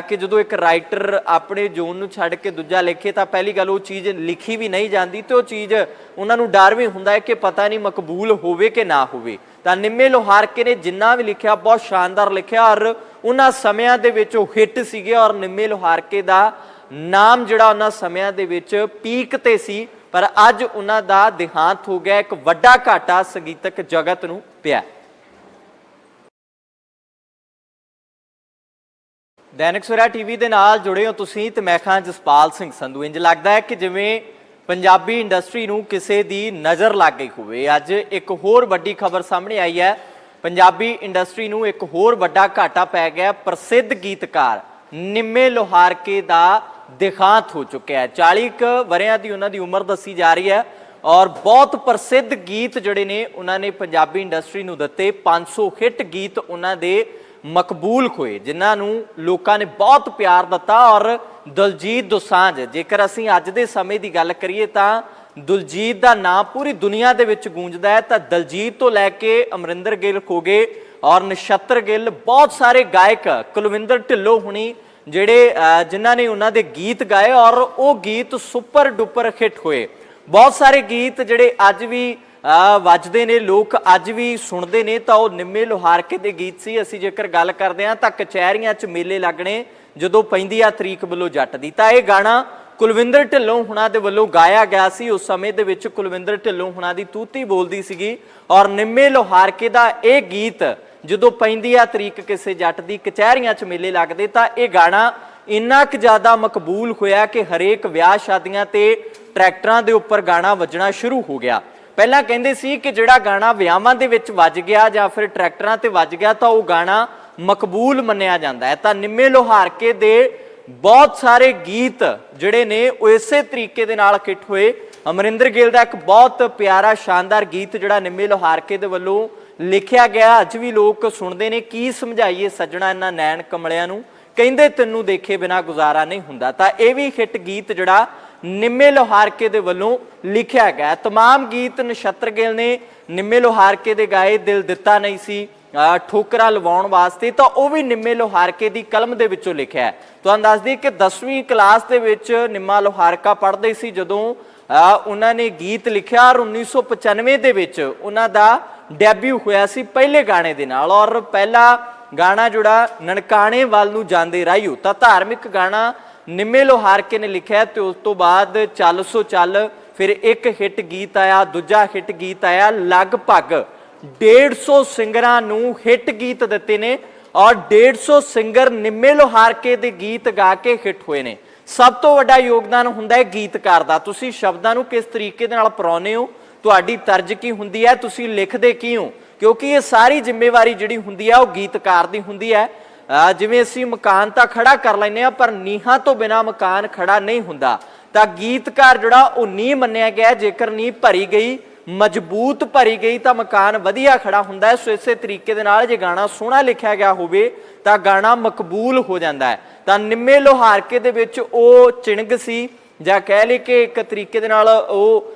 ਕਿ ਜਦੋਂ ਇੱਕ ਰਾਈਟਰ ਆਪਣੇ ਜੋਨ ਨੂੰ ਛੱਡ ਕੇ ਦੂਜਾ ਲਿਖੇ, ਤਾਂ ਪਹਿਲੀ ਗੱਲ ਉਹ ਚੀਜ਼ ਲਿਖੀ ਵੀ ਨਹੀਂ ਜਾਂਦੀ ਤੇ ਉਹ ਚੀਜ਼ ਉਹਨਾਂ ਨੂੰ ਡਰ ਵੀ ਹੁੰਦਾ ਹੈ ਕਿ ਪਤਾ ਨਹੀਂ ਮਕਬੂਲ ਹੋਵੇ ਕਿ ਨਾ ਹੋਵੇ। ਤਾਂ ਨਿੰਮੇ ਲੋਹਾਰਕੇ ਨੇ ਜਿੰਨਾ ਵੀ ਲਿਖਿਆ, ਬਹੁਤ ਸ਼ਾਨਦਾਰ ਲਿਖਿਆ ਔਰ ਉਹਨਾਂ ਸਮਿਆਂ ਦੇ ਵਿੱਚ ਉਹ ਹਿੱਟ ਸੀਗੇ ਔਰ ਨਿੰਮੇ ਲੋਹਾਰਕੇ ਦਾ ਨਾਮ ਜਿਹੜਾ ਉਹਨਾਂ ਸਮਿਆਂ ਦੇ ਵਿੱਚ ਪੀਕ ਤੇ ਸੀ, ਪਰ ਅੱਜ ਉਹਨਾਂ ਦਾ ਦੇਹਾਂਤ ਹੋ ਗਿਆ, ਇੱਕ ਵੱਡਾ ਘਾਟਾ ਸੰਗੀਤਕ ਜਗਤ ਨੂੰ ਪਿਆ। ਦੈਨਿਕ ਸਵੇਰਾ ਟੀਵੀ ਦੇ ਨਾਲ ਜੁੜੇ ਹੋ ਤੁਸੀਂ ਤੇ ਮੈਂ ਖਾਂ ਜਸਪਾਲ ਸਿੰਘ ਸੰਧੂ। ਇੰਜ ਲੱਗਦਾ ਹੈ ਕਿ ਜਿਵੇਂ ਪੰਜਾਬੀ ਇੰਡਸਟਰੀ ਨੂੰ ਕਿਸੇ ਦੀ ਨਜ਼ਰ ਲੱਗ ਗਈ ਹੋਵੇ। ਅੱਜ ਇੱਕ ਹੋਰ ਵੱਡੀ ਖਬਰ ਸਾਹਮਣੇ ਆਈ ਹੈ। ਪੰਜਾਬੀ ਇੰਡਸਟਰੀ ਨੂੰ ਇੱਕ ਹੋਰ ਵੱਡਾ ਘਾਟਾ ਪੈ ਗਿਆ। ਪ੍ਰਸਿੱਧ ਗੀਤਕਾਰ ਨਿੰਮੇ ਲੋਹਾਰਕੇ ਦਾ ਦੇਹਾਂਤ ਹੋ ਚੁੱਕਿਆ ਹੈ। 40 ਕੁ ਵਰਿਆਂ ਦੀ ਉਹਨਾਂ ਦੀ ਉਮਰ ਦੱਸੀ ਜਾ ਰਹੀ ਹੈ ਔਰ ਬਹੁਤ ਪ੍ਰਸਿੱਧ ਗੀਤ ਜਿਹੜੇ ਨੇ, ਉਹਨਾਂ ਨੇ ਪੰਜਾਬੀ ਇੰਡਸਟਰੀ ਨੂੰ ਦਿੱਤੇ। 500 ਹਿੱਟ ਗੀਤ ਉਹਨਾਂ ਦੇ ਮਕਬੂਲ ਹੋਏ, ਜਿਨ੍ਹਾਂ ਨੂੰ ਲੋਕਾਂ ਨੇ ਬਹੁਤ ਪਿਆਰ ਦਿੱਤਾ ਔਰ ਦਲਜੀਤ ਦੋਸਾਂਝ, ਜੇਕਰ ਅਸੀਂ ਅੱਜ ਦੇ ਸਮੇਂ ਦੀ ਗੱਲ ਕਰੀਏ ਤਾਂ ਦਲਜੀਤ ਦਾ ਨਾਮ ਪੂਰੀ ਦੁਨੀਆ ਦੇ ਵਿੱਚ ਗੂੰਜਦਾ ਹੈ, ਤਾਂ ਦਲਜੀਤ ਤੋਂ ਲੈ ਕੇ ਅਮਰਿੰਦਰ ਗਿੱਲ ਹੋਗੇ ਔਰ ਨਛੱਤਰ ਗਿੱਲ, ਬਹੁਤ ਸਾਰੇ ਗਾਇਕ ਕੁਲਵਿੰਦਰ ਢਿੱਲੋਂ ਹੁਣੀ, ਜਿਹੜੇ ਜਿਨ੍ਹਾਂ ਨੇ ਉਹਨਾਂ ਦੇ ਗੀਤ ਗਾਏ ਔਰ ਉਹ ਗੀਤ ਸੁਪਰ ਡੁਪਰ ਹਿੱਟ ਹੋਏ। ਬਹੁਤ ਸਾਰੇ ਗੀਤ ਜਿਹੜੇ ਅੱਜ ਵੀ ਵੱਜਦੇ ਨੇ, ਲੋਕ ਅੱਜ ਵੀ ਸੁਣਦੇ ਨੇ, ਤਾਂ ਉਹ ਨਿੰਮੇ ਲੋਹਾਰਕੇ ਦੇ ਗੀਤ ਸੀ। ਅਸੀਂ ਜੇਕਰ ਗੱਲ ਕਰਦੇ ਹਾਂ, ਤਾਂ ਕਚਹਿਰੀਆਂ 'ਚ ਮੇਲੇ ਲੱਗਣੇ, ਜਦੋਂ ਪੈਂਦੀ ਆ ਤਰੀਕ ਵੱਲੋਂ ਜੱਟ ਦੀ। ਤਾਂ ਇਹ ਗਾਣਾ ਕੁਲਵਿੰਦਰ ਢਿੱਲੋਂ ਹੁਣਾਂ ਦੇ ਵੱਲੋਂ ਗਾਇਆ ਗਿਆ ਸੀ। ਉਸ ਸਮੇਂ ਦੇ ਵਿੱਚ ਕੁਲਵਿੰਦਰ ਢਿੱਲੋਂ ਹੁਣਾਂ ਦੀ ਤੂਤੀ ਬੋਲਦੀ ਸੀਗੀ। ਔਰ ਨਿੰਮੇ ਲੋਹਾਰਕੇ ਦਾ ਇਹ ਗੀਤ, ਜਦੋਂ ਪੈਂਦੀ ਆ ਤਰੀਕ ਕਿਸੇ ਜੱਟ ਦੀ ਕਚਹਿਰੀਆਂ 'ਚ ਮੇਲੇ ਲੱਗਦੇ, ਤਾਂ ਇਹ ਗਾਣਾ ਇੰਨਾ ਕੁ ਜ਼ਿਆਦਾ ਮਕਬੂਲ ਹੋਇਆ ਕਿ ਹਰੇਕ ਵਿਆਹ ਸ਼ਾਦੀਆਂ ਤੇ ਟਰੈਕਟਰਾਂ ਦੇ ਉੱਪਰ ਗਾਣਾ ਵੱਜਣਾ ਸ਼ੁਰੂ ਹੋ ਗਿਆ। ਪਹਿਲਾਂ ਕਹਿੰਦੇ ਸੀ ਕਿ ਜਿਹੜਾ ਗਾਣਾ ਵਿਆਹਾਂ ਦੇ ਵਿੱਚ ਵੱਜ ਗਿਆ ਜਾਂ ਫਿਰ ਟਰੈਕਟਰਾਂ ਤੇ ਵੱਜ ਗਿਆ ਤਾਂ ਉਹ ਗਾਣਾ ਮਕਬੂਲ ਮੰਨਿਆ ਜਾਂਦਾ ਹੈ। ਤਾਂ ਨਿੰਮੇ ਲੋਹਾਰਕੇ ਦੇ ਬਹੁਤ ਸਾਰੇ ਗੀਤ ਜਿਹੜੇ ਨੇ, ਉਹ ਇਸੇ ਤਰੀਕੇ ਦੇ ਨਾਲ ਕਿੱਟ ਹੋਏ। ਅਮਰਿੰਦਰ ਗਿੱਲ ਦਾ ਇੱਕ ਬਹੁਤ ਪਿਆਰਾ, ਸ਼ਾਨਦਾਰ ਗੀਤ ਜਿਹੜਾ ਨਿੰਮੇ ਲੋਹਾਰਕੇ ਦੇ ਵੱਲੋਂ ਲਿਖਿਆ ਗਿਆ। ਅੱਜ ਵੀ ਲੋਕ ਸੁਣਦੇ ਨੇ, ਕੀ ਸਮਝਾਈਏ ਸੱਜਣਾ ਇਹਨਾਂ ਨੈਣ ਕਮਲਿਆਂ ਨੂੰ? ਕਹਿੰਦੇ, ਤੈਨੂੰ ਦੇਖੇ ਬਿਨਾ ਗੁਜ਼ਾਰਾ ਨਹੀਂ ਹੁੰਦਾ। ਤਾਂ ਇਹ ਵੀ ਹਿੱਟ ਗੀਤ ਜਿਹੜਾ ਨਿੰਮੇ ਲੋਹਾਰਕੇ ਦੇ ਵੱਲੋਂ ਲਿਖਿਆ ਗਿਆ ਹੈ। तमाम ਗੀਤ ਨਛੱਤਰ ਗਿੱਲ ਨੇ ਨਿੰਮੇ ਲੋਹਾਰਕੇ ਦੇ ਗਾਏ ਦਿਲ ਦਿੱਤਾ ਨਹੀਂ ਸੀ ਅਹ ਠੋਕਰਾਂ ਲਵਾਉਣ ਵਾਸਤੇ ਤਾਂ ਉਹ ਵੀ ਨਿੰਮੇ ਲੋਹਾਰਕੇ ਦੀ ਕਲਮ ਦੇ ਵਿੱਚੋਂ ਲਿਖਿਆ ਹੈ ਤੁਹਾਨੂੰ ਦੱਸ ਦਈਏ ਕਿ 10ਵੀਂ ਕਲਾਸ ਦੇ ਵਿੱਚ ਨਿੰਮਾ ਲੋਹਾਰਕਾ ਪੜ੍ਹਦੇ ਸੀ ਜਦੋਂ ਅਹ ਉਹਨਾਂ ਨੇ ਗੀਤ ਲਿਖਿਆ ਔਰ 1995 ਦੇ ਵਿੱਚ ਉਹਨਾਂ ਦਾ ਡੈਬਿਊ ਹੋਇਆ ਸੀ ਪਹਿਲੇ ਗਾਣੇ ਦੇ ਨਾਲ ਔਰ ਪਹਿਲਾ ਗਾਣਾ ਜਿਹੜਾ ਨਨਕਾਣੇ ਵੱਲ ਨੂੰ ਜਾਂਦੇ ਰਾਈਓ ਤਾਂ ਧਾਰਮਿਕ ਗਾਣਾ ਨਿੰਮੇ ਲੋਹਾਰਕੇ ਨੇ ਲਿਖਿਆ ਤੇ ਉਸ ਤੋਂ ਬਾਅਦ ਚੱਲ ਸੋ ਚੱਲ ਫਿਰ ਇੱਕ ਹਿੱਟ ਗੀਤ ਆਇਆ, ਦੂਜਾ ਹਿੱਟ ਗੀਤ ਆਇਆ, ਲਗਭਗ 150 ਸਿੰਗਰਾਂ ਨੂੰ ਹਿੱਟ ਗੀਤ ਦਿੱਤੇ ਨੇ ਔਰ 150 ਸਿੰਗਰ ਨਿੰਮੇ ਲੋਹਾਰਕੇ ਦੇ ਗੀਤ ਗਾ ਕੇ ਹਿੱਟ ਹੋਏ ਨੇ। ਸਭ ਤੋਂ ਵੱਡਾ ਯੋਗਦਾਨ ਹੁੰਦਾ ਹੈ ਗੀਤਕਾਰ ਦਾ। ਤੁਸੀਂ ਸ਼ਬਦਾਂ ਨੂੰ ਕਿਸ ਤਰੀਕੇ ਦੇ ਨਾਲ ਪਰੋਨੇ ਹੋ? ਤੁਹਾਡੀ ਤਰਜ ਕੀ ਹੁੰਦੀ ਹੈ? ਤੁਸੀਂ ਲਿਖਦੇ ਕੀ ਹੋ ਕਿਉਂਕਿ ਇਹ ਸਾਰੀ ਜ਼ਿੰਮੇਵਾਰੀ ਜਿਹੜੀ ਹੁੰਦੀ ਹੈ ਉਹ ਗੀਤਕਾਰ ਦੀ ਹੁੰਦੀ ਹੈ। ਜਿਵੇਂ ਅਸੀਂ ਮਕਾਨ ਤਾਂ ਖੜਾ ਕਰ ਲੈਨੇ ਆ ਪਰ ਨੀਹਾਂ ਤੋਂ ਬਿਨਾ ਮਕਾਨ ਖੜਾ ਨਹੀਂ ਹੁੰਦਾ। ਤਾਂ ਗੀਤਕਾਰ ਜਿਹੜਾ, ਉਹ ਨੀਂਹ ਮੰਨਿਆ ਗਿਆ, ਜੇਕਰ ਨੀਂਹ ਭਰੀ ਗਈ, ਮਜ਼ਬੂਤ ਭਰੀ ਗਈ, ਤਾਂ ਮਕਾਨ ਵਧੀਆ ਖੜਾ ਹੁੰਦਾ ਹੈ। ਸੋ ਇਸੇ ਤਰੀਕੇ ਦੇ ਨਾਲ ਜੇ ਗਾਣਾ ਸੋਹਣਾ ਲਿਖਿਆ ਗਿਆ ਹੋਵੇ, ਤਾਂ ਗਾਣਾ ਮਕਬੂਲ ਹੋ ਜਾਂਦਾ ਹੈ। ਤਾਂ ਨਿੰਮੇ ਲੋਹਾਰਕੇ ਦੇ ਵਿੱਚ ਉਹ ਚਿਣਗ ਸੀ ਜਾਂ ਕਹਿ ਲਈ ਕਿ ਇੱਕ ਤਰੀਕੇ ਦੇ ਨਾਲ ਉਹ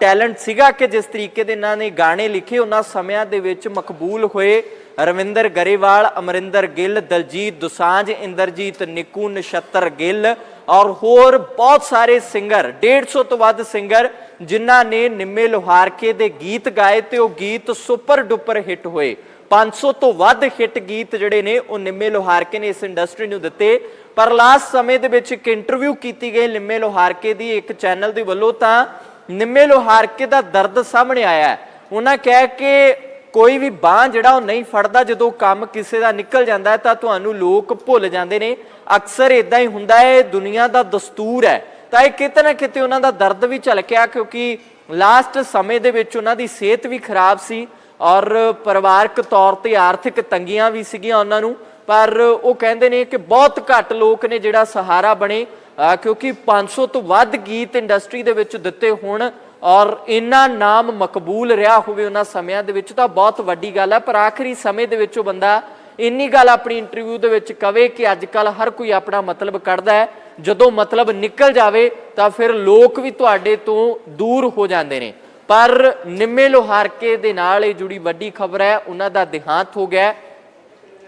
ਟੈਲੈਂਟ ਸੀਗਾ ਕਿ ਜਿਸ ਤਰੀਕੇ ਦੇ ਇਹਨਾਂ ਨੇ ਗਾਣੇ ਲਿਖੇ, ਉਹਨਾਂ ਸਮਿਆਂ ਦੇ ਵਿੱਚ ਮਕਬੂਲ ਹੋਏ ਰਵਿੰਦਰ ਗਰੇਵਾਲ, ਅਮਰਿੰਦਰ ਗਿੱਲ, ਦਲਜੀਤ ਦੁਸਾਂਝ, ਇੰਦਰਜੀਤ ਨਿੱਕੂ, ਨਛੱਤਰ ਗਿੱਲ ਔਰ ਹੋਰ ਬਹੁਤ ਸਾਰੇ ਸਿੰਗਰ 150 ਤੋਂ ਵੱਧ ਸਿੰਗਰ ਜਿਨ੍ਹਾਂ ਨੇ ਨਿੰਮੇ ਲੋਹਾਰਕੇ ਦੇ ਗੀਤ ਗਾਏ ਤੇ ਉਹ ਗੀਤ ਸੁਪਰ ਡੁਪਰ ਹਿੱਟ ਹੋਏ। 500 ਤੋਂ ਵੱਧ ਹਿੱਟ ਗੀਤ ਜਿਹੜੇ ਨੇ, ਉਹ ਨਿੰਮੇ ਲੋਹਾਰਕੇ ਨੇ ਇਸ ਇੰਡਸਟਰੀ ਨੂੰ ਦਿੱਤੇ। ਪਰ ਲਾਸਟ ਸਮੇਂ ਦੇ ਵਿੱਚ ਇੱਕ ਇੰਟਰਵਿਊ ਕੀਤੀ ਗਈ ਨਿੰਮੇ ਲੋਹਾਰਕੇ ਦੀ ਇੱਕ ਚੈਨਲ ਦੇ ਵੱਲੋਂ ਤਾਂ ਨਿੰਮੇ ਲੋਹਾਰਕੇ ਦਾ ਦਰਦ ਸਾਹਮਣੇ ਆਇਆ ਹੈ। ਉਹਨਾਂ ਕਿਹਾ ਕਿ ਕੋਈ ਵੀ ਬਾਹ ਜਿਹੜਾ ਉਹ ਨਹੀਂ ਫੜਦਾ, ਜਦੋਂ ਕੰਮ ਕਿਸੇ ਦਾ ਨਿਕਲ ਜਾਂਦਾ ਹੈ ਤਾਂ ਤੁਹਾਨੂੰ ਲੋਕ ਭੁੱਲ ਜਾਂਦੇ ਨੇ। ਅਕਸਰ ਇਦਾਂ ਹੀ ਹੁੰਦਾ ਹੈ, ਇਹ ਦੁਨੀਆ ਦਾ ਦਸਤੂਰ ਹੈ। ਤਾਂ ਇਹ ਕਿਤੇ ਨਾ ਕਿਤੇ ਉਹਨਾਂ ਦਾ ਦਰਦ ਵੀ ਝਲਕਿਆ, ਕਿਉਂਕਿ ਲਾਸਟ ਸਮੇਂ ਦੇ ਵਿੱਚ ਉਹਨਾਂ ਦੀ ਸਿਹਤ ਵੀ ਖਰਾਬ ਸੀ ਔਰ ਪਰਿਵਾਰਕ ਤੌਰ ਤੇ ਆਰਥਿਕ ਤੰਗੀਆਂ ਵੀ ਸੀਗੀਆਂ ਉਹਨਾਂ ਨੂੰ। ਪਰ ਉਹ ਕਹਿੰਦੇ ਨੇ ਕਿ ਬਹੁਤ ਘੱਟ ਲੋਕ ਨੇ ਜਿਹੜਾ ਸਹਾਰਾ ਬਣੇ ਅਹ ਕਿਉਂਕਿ 500 ਤੋਂ ਵੱਧ ਗੀਤ ਇੰਡਸਟਰੀ ਦੇ ਵਿੱਚ ਦਿੱਤੇ ਹੋਣ ਔਰ ਇੰਨਾ ਨਾਮ ਮਕਬੂਲ ਰਿਹਾ ਹੋਵੇ ਉਹਨਾਂ ਸਮਿਆਂ ਦੇ ਵਿੱਚ ਤਾਂ ਬਹੁਤ ਵੱਡੀ ਗੱਲ ਹੈ, ਪਰ ਆਖਰੀ ਸਮੇਂ ਦੇ ਵਿੱਚ ਉਹ ਬੰਦਾ ਇੰਨੀ ਗੱਲ ਆਪਣੀ ਇੰਟਰਵਿਊ ਦੇ ਵਿੱਚ ਕਵੇ ਕਿ ਅੱਜ ਕੱਲ ਹਰ ਕੋਈ ਆਪਣਾ ਮਤਲਬ ਕੱਢਦਾ ਹੈ, ਜਦੋਂ ਮਤਲਬ ਨਿਕਲ ਜਾਵੇ ਤਾਂ ਫਿਰ ਲੋਕ ਵੀ ਤੁਹਾਡੇ ਤੋਂ ਦੂਰ ਹੋ ਜਾਂਦੇ ਨੇ। ਪਰ ਨਿੰਮੇ ਲੋਹਾਰਕੇ ਦੇ ਨਾਲ ਇਹ ਜੁੜੀ ਵੱਡੀ ਖਬਰ ਹੈ, ਉਹਨਾਂ ਦਾ ਦੇਹਾਂਤ ਹੋ ਗਿਆ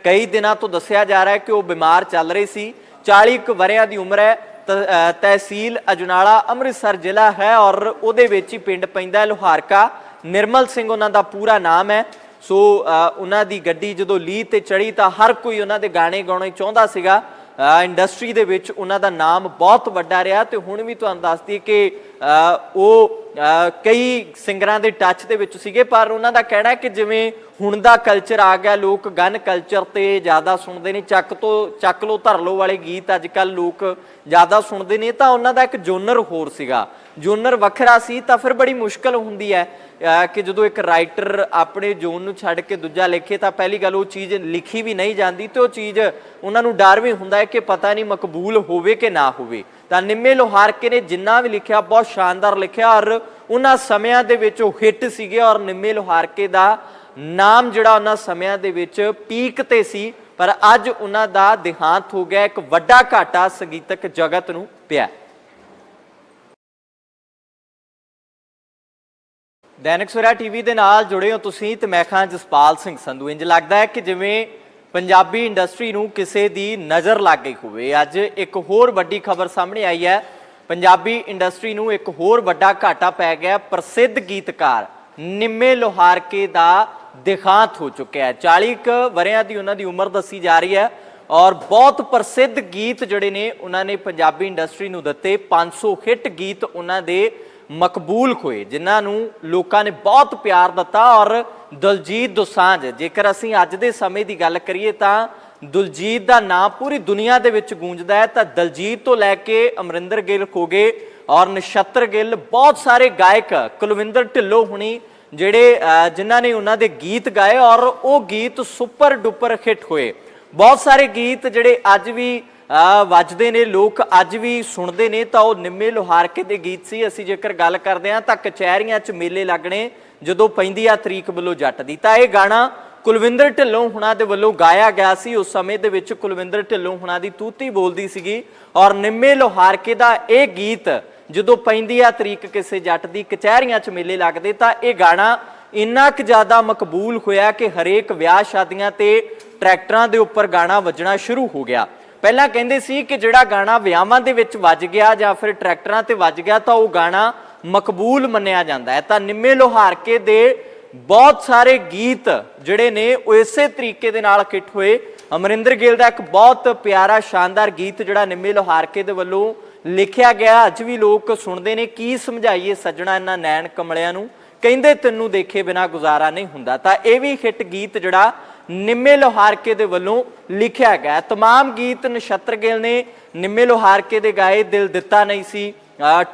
ਕਈ ਦਿਨਾਂ ਤੋਂ ਦੱਸਿਆ ਜਾ ਰਿਹਾ ਹੈ ਕਿ ਉਹ ਬਿਮਾਰ ਚੱਲ ਰਹੇ ਸੀ। 40 ਕੁ ਵਰਿਆਂ ਦੀ ਉਮਰ ਹੈ। ਤਹਿਸੀਲ ਅਜਨਾਲਾ ਅੰਮ੍ਰਿਤਸਰ ਜ਼ਿਲ੍ਹਾ ਹੈ ਔਰ ਉਹਦੇ ਵਿੱਚ ਹੀ ਪਿੰਡ ਪੈਂਦਾ ਹੈ ਲੋਹਾਰਕਾ। ਨਿਰਮਲ ਸਿੰਘ ਉਹਨਾਂ ਦਾ ਪੂਰਾ ਨਾਮ ਹੈ। ਸੋ ਉਹਨਾਂ ਦੀ ਗੱਡੀ ਜਦੋਂ ਲੀਹ ਤੇ ਚੜੀ ਤਾਂ ਹਰ ਕੋਈ ਉਹਨਾਂ ਦੇ ਗਾਣੇ ਗਾਉਣੇ ਚਾਹੁੰਦਾ ਸੀਗਾ। ਇੰਡਸਟਰੀ ਦੇ ਵਿੱਚ ਉਹਨਾਂ ਦਾ ਨਾਮ ਬਹੁਤ ਵੱਡਾ ਰਿਹਾ ਤੇ ਹੁਣ ਵੀ ਤੁਹਾਨੂੰ ਦੱਸਦੀ ਕਿ ਉਹ ਕਈ ਸਿੰਗਰਾਂ ਦੇ ਟੱਚ ਦੇ ਵਿੱਚ ਸੀਗੇ, ਪਰ ਉਹਨਾਂ ਦਾ ਕਹਿਣਾ ਕਿ ਜਿਵੇਂ ਹੁਣ ਦਾ ਕਲਚਰ ਆ ਗਿਆ, ਲੋਕ ਗਨ ਕਲਚਰ ਤੇ ਜ਼ਿਆਦਾ ਸੁਣਦੇ ਨੇ, ਚੱਕ ਤੋਂ, ਚੱਕ ਲੋ ਧਰ ਲੋ ਵਾਲੇ ਗੀਤ ਅੱਜ ਕੱਲ ਲੋਕ ਜ਼ਿਆਦਾ ਸੁਣਦੇ ਨੇ, ਤਾਂ ਉਹਨਾਂ ਦਾ ਇੱਕ ਜੋਨਰ ਹੋਰ ਸੀਗਾ। ਜੋਨਰ ਵੱਖਰਾ ਸੀ, ਤਾਂ ਫਿਰ ਬੜੀ ਮੁਸ਼ਕਲ ਹੁੰਦੀ ਹੈ। ਕਿ ਜਦੋਂ ਇੱਕ ਰਾਈਟਰ ਆਪਣੇ ਜੋਨ ਨੂੰ ਛੱਡ ਕੇ ਦੂਜਾ ਲਿਖੇ ਤਾਂ ਪਹਿਲੀ ਗੱਲ ਉਹ ਚੀਜ਼ ਲਿਖੀ ਵੀ ਨਹੀਂ ਜਾਂਦੀ ਤੇ ਉਹ ਚੀਜ਼ ਉਹਨਾਂ ਨੂੰ ਡਰ ਵੀ ਹੁੰਦਾ ਹੈ ਕਿ ਪਤਾ ਨਹੀਂ ਮਕਬੂਲ ਹੋਵੇ ਕਿ ਨਾ ਹੋਵੇ। ਤਾਂ ਨਿੰਮੇ ਲੋਹਾਰਕੇ ਨੇ ਜਿੰਨਾ ਵੀ ਲਿਖਿਆ, ਬਹੁਤ ਸ਼ਾਨਦਾਰ ਲਿਖਿਆ ਔਰ ਉਹਨਾਂ ਸਮਿਆਂ ਦੇ ਵਿੱਚ ਉਹ ਹਿੱਟ ਸੀਗੇ ਔਰ ਨਿੰਮੇ ਲੋਹਾਰਕੇ ਦਾ ਨਾਮ ਜਿਹੜਾ ਉਹਨਾਂ ਸਮਿਆਂ ਦੇ ਵਿੱਚ ਪੀਕ ਤੇ ਸੀ, ਪਰ ਅੱਜ ਉਹਨਾਂ ਦਾ ਦੇਹਾਂਤ ਹੋ ਗਿਆ, ਇੱਕ ਵੱਡਾ ਘਾਟਾ ਸੰਗੀਤਕ ਜਗਤ ਨੂੰ ਪਿਆ। ਦੈਨਿਕ ਸਵੇਰਾ ਟੀਵੀ ਦੇ ਨਾਲ ਜੁੜੇ ਹੋ ਤੁਸੀਂ ਤੇ ਮੈਂ ਖਾਂ ਜਸਪਾਲ ਸਿੰਘ ਸੰਧੂ। ਇੰਜ ਲੱਗਦਾ ਹੈ ਕਿ ਜਿਵੇਂ ਪੰਜਾਬੀ ਇੰਡਸਟਰੀ ਨੂੰ ਕਿਸੇ ਦੀ ਨਜ਼ਰ ਲੱਗ ਗਈ ਹੋਵੇ। ਅੱਜ ਇੱਕ ਹੋਰ ਵੱਡੀ ਖਬਰ ਸਾਹਮਣੇ ਆਈ ਹੈ। ਪੰਜਾਬੀ ਇੰਡਸਟਰੀ ਨੂੰ ਇੱਕ ਹੋਰ ਵੱਡਾ ਘਾਟਾ ਪੈ ਗਿਆ। ਪ੍ਰਸਿੱਧ ਗੀਤਕਾਰ ਨਿੰਮੇ ਲੋਹਾਰਕੇ ਦਾ ਦੇਹਾਂਤ ਹੋ ਚੁੱਕਿਆ ਹੈ। 40 ਕੁ ਵਰਿਆਂ ਦੀ ਉਹਨਾਂ ਦੀ ਉਮਰ ਦੱਸੀ ਜਾ ਰਹੀ ਹੈ ਔਰ ਬਹੁਤ ਪ੍ਰਸਿੱਧ ਗੀਤ ਜਿਹੜੇ ਨੇ, ਉਹਨਾਂ ਨੇ ਪੰਜਾਬੀ ਇੰਡਸਟਰੀ ਨੂੰ ਦਿੱਤੇ। 500 ਹਿੱਟ ਗੀਤ ਉਹਨਾਂ ਦੇ ਮਕਬੂਲ ਹੋਏ, ਜਿਨ੍ਹਾਂ ਨੂੰ ਲੋਕਾਂ ਨੇ ਬਹੁਤ ਪਿਆਰ ਦਿੱਤਾ ਔਰ ਦਲਜੀਤ ਦੋਸਾਂਝ, ਜੇਕਰ ਅਸੀਂ ਅੱਜ ਦੇ ਸਮੇਂ ਦੀ ਗੱਲ ਕਰੀਏ ਤਾਂ ਦਲਜੀਤ ਦਾ ਨਾਮ ਪੂਰੀ ਦੁਨੀਆ ਦੇ ਵਿੱਚ ਗੂੰਜਦਾ ਹੈ, ਤਾਂ ਦਲਜੀਤ ਤੋਂ ਲੈ ਕੇ ਅਮਰਿੰਦਰ ਗਿੱਲ ਹੋਗੇ ਔਰ ਨਛੱਤਰ ਗਿੱਲ, ਬਹੁਤ ਸਾਰੇ ਗਾਇਕ, ਕੁਲਵਿੰਦਰ ਢਿੱਲੋਂ ਹੁਣੀ, ਜਿਹੜੇ ਜਿਨ੍ਹਾਂ ਨੇ ਉਹਨਾਂ ਦੇ ਗੀਤ ਗਾਏ ਔਰ ਉਹ ਗੀਤ ਸੁਪਰ ਡੁਪਰ ਹਿੱਟ ਹੋਏ। ਬਹੁਤ ਸਾਰੇ ਗੀਤ ਜਿਹੜੇ ਅੱਜ ਵੀ ਵੱਜਦੇ ਨੇ, ਲੋਕ ਅੱਜ ਵੀ ਸੁਣਦੇ ਨੇ, ਤਾਂ ਉਹ ਨਿੰਮੇ ਲੋਹਾਰਕੇ ਦੇ ਗੀਤ ਸੀ। ਅਸੀਂ ਜੇਕਰ ਗੱਲ ਕਰਦੇ ਹਾਂ, ਤਾਂ ਕਚਹਿਰੀਆਂ 'ਚ ਮੇਲੇ ਲੱਗਣੇ, ਜਦੋਂ ਪੈਂਦੀ ਆ ਤਰੀਕ ਵੱਲੋਂ ਜੱਟ ਦੀ। ਤਾਂ ਇਹ ਗਾਣਾ ਕੁਲਵਿੰਦਰ ਢਿੱਲੋਂ ਹੁਣਾਂ ਦੇ ਵੱਲੋਂ ਗਾਇਆ ਗਿਆ ਸੀ। ਉਸ ਸਮੇਂ ਦੇ ਵਿੱਚ ਕੁਲਵਿੰਦਰ ਢਿੱਲੋਂ ਹੁਣਾਂ ਦੀ ਤੂਤੀ ਬੋਲਦੀ ਸੀਗੀ। ਔਰ ਨਿੰਮੇ ਲੋਹਾਰਕੇ ਦਾ ਇਹ ਗੀਤ, ਜਦੋਂ ਪੈਂਦੀ ਆ ਤਰੀਕ ਕਿਸੇ ਜੱਟ ਦੀ ਕਚਹਿਰੀਆਂ 'ਚ ਮੇਲੇ ਲੱਗਦੇ, ਤਾਂ ਇਹ ਗਾਣਾ ਇੰਨਾ ਕੁ ਜ਼ਿਆਦਾ ਮਕਬੂਲ ਹੋਇਆ ਕਿ ਹਰੇਕ ਵਿਆਹ ਸ਼ਾਦੀਆਂ ਤੇ ਟਰੈਕਟਰਾਂ ਦੇ ਉੱਪਰ ਗਾਣਾ ਵੱਜਣਾ ਸ਼ੁਰੂ ਹੋ ਗਿਆ। ਪਹਿਲਾਂ ਕਹਿੰਦੇ ਸੀ ਕਿ ਜਿਹੜਾ ਗਾਣਾ ਵਿਆਹਾਂ ਦੇ ਵਿੱਚ ਵੱਜ ਗਿਆ ਜਾਂ ਫਿਰ ਟਰੈਕਟਰਾਂ ਤੇ ਵੱਜ ਗਿਆ ਤਾਂ ਉਹ ਗਾਣਾ ਮਕਬੂਲ ਮੰਨਿਆ ਜਾਂਦਾ ਹੈ। ਤਾਂ ਨਿੰਮੇ ਲੋਹਾਰਕੇ ਦੇ ਬਹੁਤ ਸਾਰੇ ਗੀਤ ਜਿਹੜੇ ਨੇ, ਉਹ ਇਸੇ ਤਰੀਕੇ ਦੇ ਨਾਲ ਕਿੱਟ ਹੋਏ। ਅਮਰਿੰਦਰ ਗਿੱਲ ਦਾ ਇੱਕ ਬਹੁਤ ਪਿਆਰਾ, ਸ਼ਾਨਦਾਰ ਗੀਤ ਜਿਹੜਾ ਨਿੰਮੇ ਲੋਹਾਰਕੇ ਦੇ ਵੱਲੋਂ ਲਿਖਿਆ ਗਿਆ। ਅੱਜ ਵੀ ਲੋਕ ਸੁਣਦੇ ਨੇ, ਕੀ ਸਮਝਾਈਏ ਸੱਜਣਾ ਇਹਨਾਂ ਨੈਣ ਕਮਲਿਆਂ ਨੂੰ? ਕਹਿੰਦੇ, ਤੈਨੂੰ ਦੇਖੇ ਬਿਨਾ ਗੁਜ਼ਾਰਾ ਨਹੀਂ ਹੁੰਦਾ। ਤਾਂ ਇਹ ਵੀ ਹਿੱਟ ਗੀਤ ਜਿਹੜਾ ਨਿੰਮੇ ਲੋਹਾਰਕੇ ਦੇ ਵੱਲੋਂ ਲਿਖਿਆ ਗਿਆ ਹੈ। ਤਮਾਮ ਗੀਤ ਨਛੱਤਰ ਗਿੱਲ ਨੇ ਨਿੰਮੇ ਲੋਹਾਰਕੇ ਦੇ ਗਾਏ, ਦਿਲ ਦਿੱਤਾ ਨਹੀਂ ਸੀ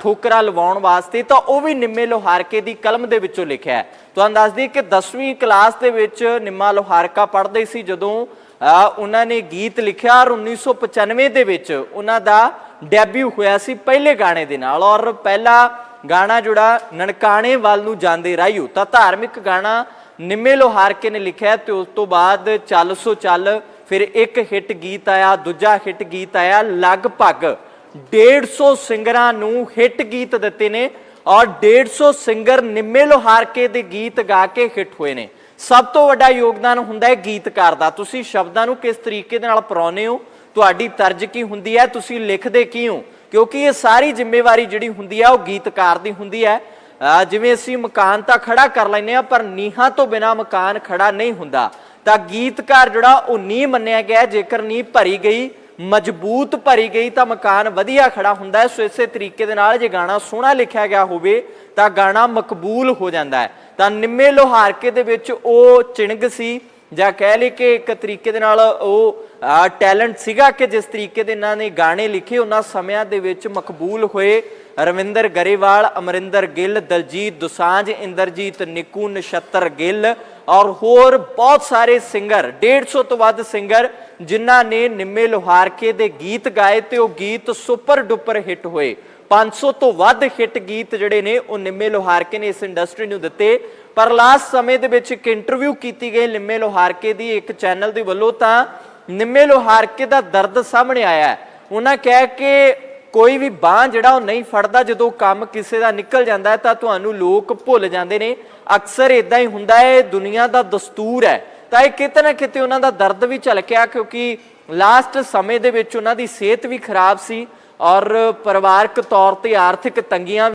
ਠੋਕਰਾ ਲਵਾਉਣ ਵਾਸਤੇ, ਤਾਂ ਉਹ ਵੀ ਨਿੰਮੇ ਲੋਹਾਰਕੇ ਦੀ ਕਲਮ ਦੇ ਵਿੱਚੋਂ ਲਿਖਿਆ ਤੁਹਾਨੂੰ ਦੱਸ ਦਈਏ ਕਿ 10ਵੀਂ ਕਲਾਸ ਦੇ ਵਿੱਚ ਨਿੰਮਾ ਲੋਹਾਰਕਾ ਪੜ੍ਹਦੇ ਸੀ, ਜਦੋਂ ਉਹਨਾਂ ਨੇ ਗੀਤ ਲਿਖਿਆ ਔਰ 1995 ਦੇ ਵਿੱਚ ਉਹਨਾਂ ਦਾ ਡੈਬਿਊ ਹੋਇਆ ਸੀ ਪਹਿਲੇ ਗਾਣੇ ਦੇ ਨਾਲ ਔਰ ਪਹਿਲਾ ਗਾਣਾ ਜਿਹੜਾ ਨਨਕਾਣੇ ਵੱਲ ਨੂੰ ਜਾਂਦੇ ਰਾਈਓ ਤਾਂ ਧਾਰਮਿਕ ਗਾਣਾ ਨਿੰਮੇ ਲੋਹਾਰਕੇ ਨੇ ਲਿਖਿਆ ਤੇ ਉਸ ਤੋਂ ਬਾਅਦ ਚੱਲ ਸੋ ਚੱਲ ਫਿਰ ਇੱਕ ਹਿੱਟ ਗੀਤ ਆਇਆ, ਦੂਜਾ ਹਿੱਟ ਗੀਤ ਆਇਆ, ਲਗਭਗ 150 ਸਿੰਗਰਾਂ ਨੂੰ ਹਿੱਟ ਗੀਤ ਦਿੱਤੇ ਨੇ ਔਰ 150 ਸਿੰਗਰ ਨਿੰਮੇ ਲੋਹਾਰਕੇ ਦੇ ਗੀਤ ਗਾ ਕੇ ਹਿੱਟ ਹੋਏ ਨੇ। ਸਭ ਤੋਂ ਵੱਡਾ ਯੋਗਦਾਨ ਹੁੰਦਾ ਹੈ ਗੀਤਕਾਰ ਦਾ। ਤੁਸੀਂ ਸ਼ਬਦਾਂ ਨੂੰ ਕਿਸ ਤਰੀਕੇ ਦੇ ਨਾਲ ਪਰੋਨੇ ਹੋ? ਤੁਹਾਡੀ ਤਰਜ ਕੀ ਹੁੰਦੀ ਹੈ? ਤੁਸੀਂ ਲਿਖਦੇ ਕੀ ਹੋ ਕਿਉਂਕਿ ਇਹ ਸਾਰੀ ਜ਼ਿੰਮੇਵਾਰੀ ਜਿਹੜੀ ਹੁੰਦੀ ਹੈ, ਉਹ ਗੀਤਕਾਰ ਦੀ ਹੁੰਦੀ ਹੈ। ਜਿਵੇਂ ਅਸੀਂ ਮਕਾਨ ਤਾਂ ਖੜਾ ਕਰ ਲੈਨੇ ਆ ਪਰ ਨੀਹਾਂ ਤੋਂ ਬਿਨਾ ਮਕਾਨ ਖੜਾ ਨਹੀਂ ਹੁੰਦਾ। ਤਾਂ ਗੀਤਕਾਰ ਜਿਹੜਾ ਉਹ ਨੀਂਹ ਮੰਨਿਆ ਗਿਆ, ਜੇਕਰ ਨੀਂਹ ਭਰੀ ਗਈ, ਮਜ਼ਬੂਤ ਭਰੀ ਗਈ, ਤਾਂ ਮਕਾਨ ਵਧੀਆ ਖੜਾ ਹੁੰਦਾ ਹੈ। ਸੋ ਇਸੇ ਤਰੀਕੇ ਦੇ ਨਾਲ ਜੇ ਗਾਣਾ ਸੋਹਣਾ ਲਿਖਿਆ ਗਿਆ ਹੋਵੇ, ਤਾਂ ਗਾਣਾ ਮਕਬੂਲ ਹੋ ਜਾਂਦਾ ਹੈ। ਤਾਂ ਨਿੰਮੇ ਲੋਹਾਰਕੇ ਦੇ ਵਿੱਚ ਉਹ ਚਿਣਗ ਸੀ ਜਾਂ ਕਹਿ ਲਈ ਕਿ ਇੱਕ ਤਰੀਕੇ ਦੇ ਨਾਲ ਉਹ ਟੈਲੈਂਟ ਸੀਗਾ ਕਿ ਜਿਸ ਤਰੀਕੇ ਦੇ ਇਹਨਾਂ ਨੇ ਗਾਣੇ ਲਿਖੇ, ਉਹਨਾਂ ਸਮਿਆਂ ਦੇ ਵਿੱਚ ਮਕਬੂਲ ਹੋਏ ਰਵਿੰਦਰ ਗਰੇਵਾਲ, ਅਮਰਿੰਦਰ ਗਿੱਲ, ਦਲਜੀਤ ਦੁਸਾਂਝ, ਇੰਦਰਜੀਤ ਨਿੱਕੂ, ਨਛੱਤਰ ਗਿੱਲ ਔਰ ਹੋਰ ਬਹੁਤ ਸਾਰੇ ਸਿੰਗਰ 150 ਤੋਂ ਵੱਧ ਸਿੰਗਰ ਜਿਨ੍ਹਾਂ ਨੇ ਨਿੰਮੇ ਲੋਹਾਰਕੇ ਦੇ ਗੀਤ ਗਾਏ ਤੇ ਉਹ ਗੀਤ ਸੁਪਰ ਡੁਪਰ ਹਿੱਟ ਹੋਏ। 500 ਤੋਂ ਵੱਧ ਹਿੱਟ ਗੀਤ ਜਿਹੜੇ ਨੇ, ਉਹ ਨਿੰਮੇ ਲੋਹਾਰਕੇ ਨੇ ਇਸ ਇੰਡਸਟਰੀ ਨੂੰ ਦਿੱਤੇ। ਪਰ ਲਾਸਟ ਸਮੇਂ ਦੇ ਵਿੱਚ ਇੱਕ ਇੰਟਰਵਿਊ ਕੀਤੀ ਗਈ ਨਿੰਮੇ ਲੋਹਾਰਕੇ ਦੀ ਇੱਕ ਚੈਨਲ ਦੇ ਵੱਲੋਂ ਤਾਂ ਨਿੰਮੇ ਲੋਹਾਰਕੇ ਦਾ ਦਰਦ ਸਾਹਮਣੇ ਆਇਆ ਹੈ। ਉਹਨਾਂ ਕਿਹਾ ਕਿ ਕੋਈ ਵੀ ਬਾਹ ਜਿਹੜਾ ਉਹ ਨਹੀਂ ਫੜਦਾ, ਜਦੋਂ ਕੰਮ ਕਿਸੇ ਦਾ ਨਿਕਲ ਜਾਂਦਾ ਹੈ ਤਾਂ ਤੁਹਾਨੂੰ ਲੋਕ ਭੁੱਲ ਜਾਂਦੇ ਨੇ। ਅਕਸਰ ਇਦਾਂ ਹੀ ਹੁੰਦਾ ਹੈ, ਇਹ ਦੁਨੀਆ ਦਾ ਦਸਤੂਰ ਹੈ। ਤਾਂ ਇਹ ਕਿਤੇ ਨਾ ਕਿਤੇ ਉਹਨਾਂ ਦਾ ਦਰਦ ਵੀ ਝਲਕਿਆ, ਕਿਉਂਕਿ ਲਾਸਟ ਸਮੇਂ ਦੇ ਵਿੱਚ ਉਹਨਾਂ ਦੀ ਸਿਹਤ ਵੀ ਖਰਾਬ ਸੀ ਔਰ ਪਰਿਵਾਰਕ ਤੌਰ ਤੇ ਆਰਥਿਕ ਤੰਗੀਆਂ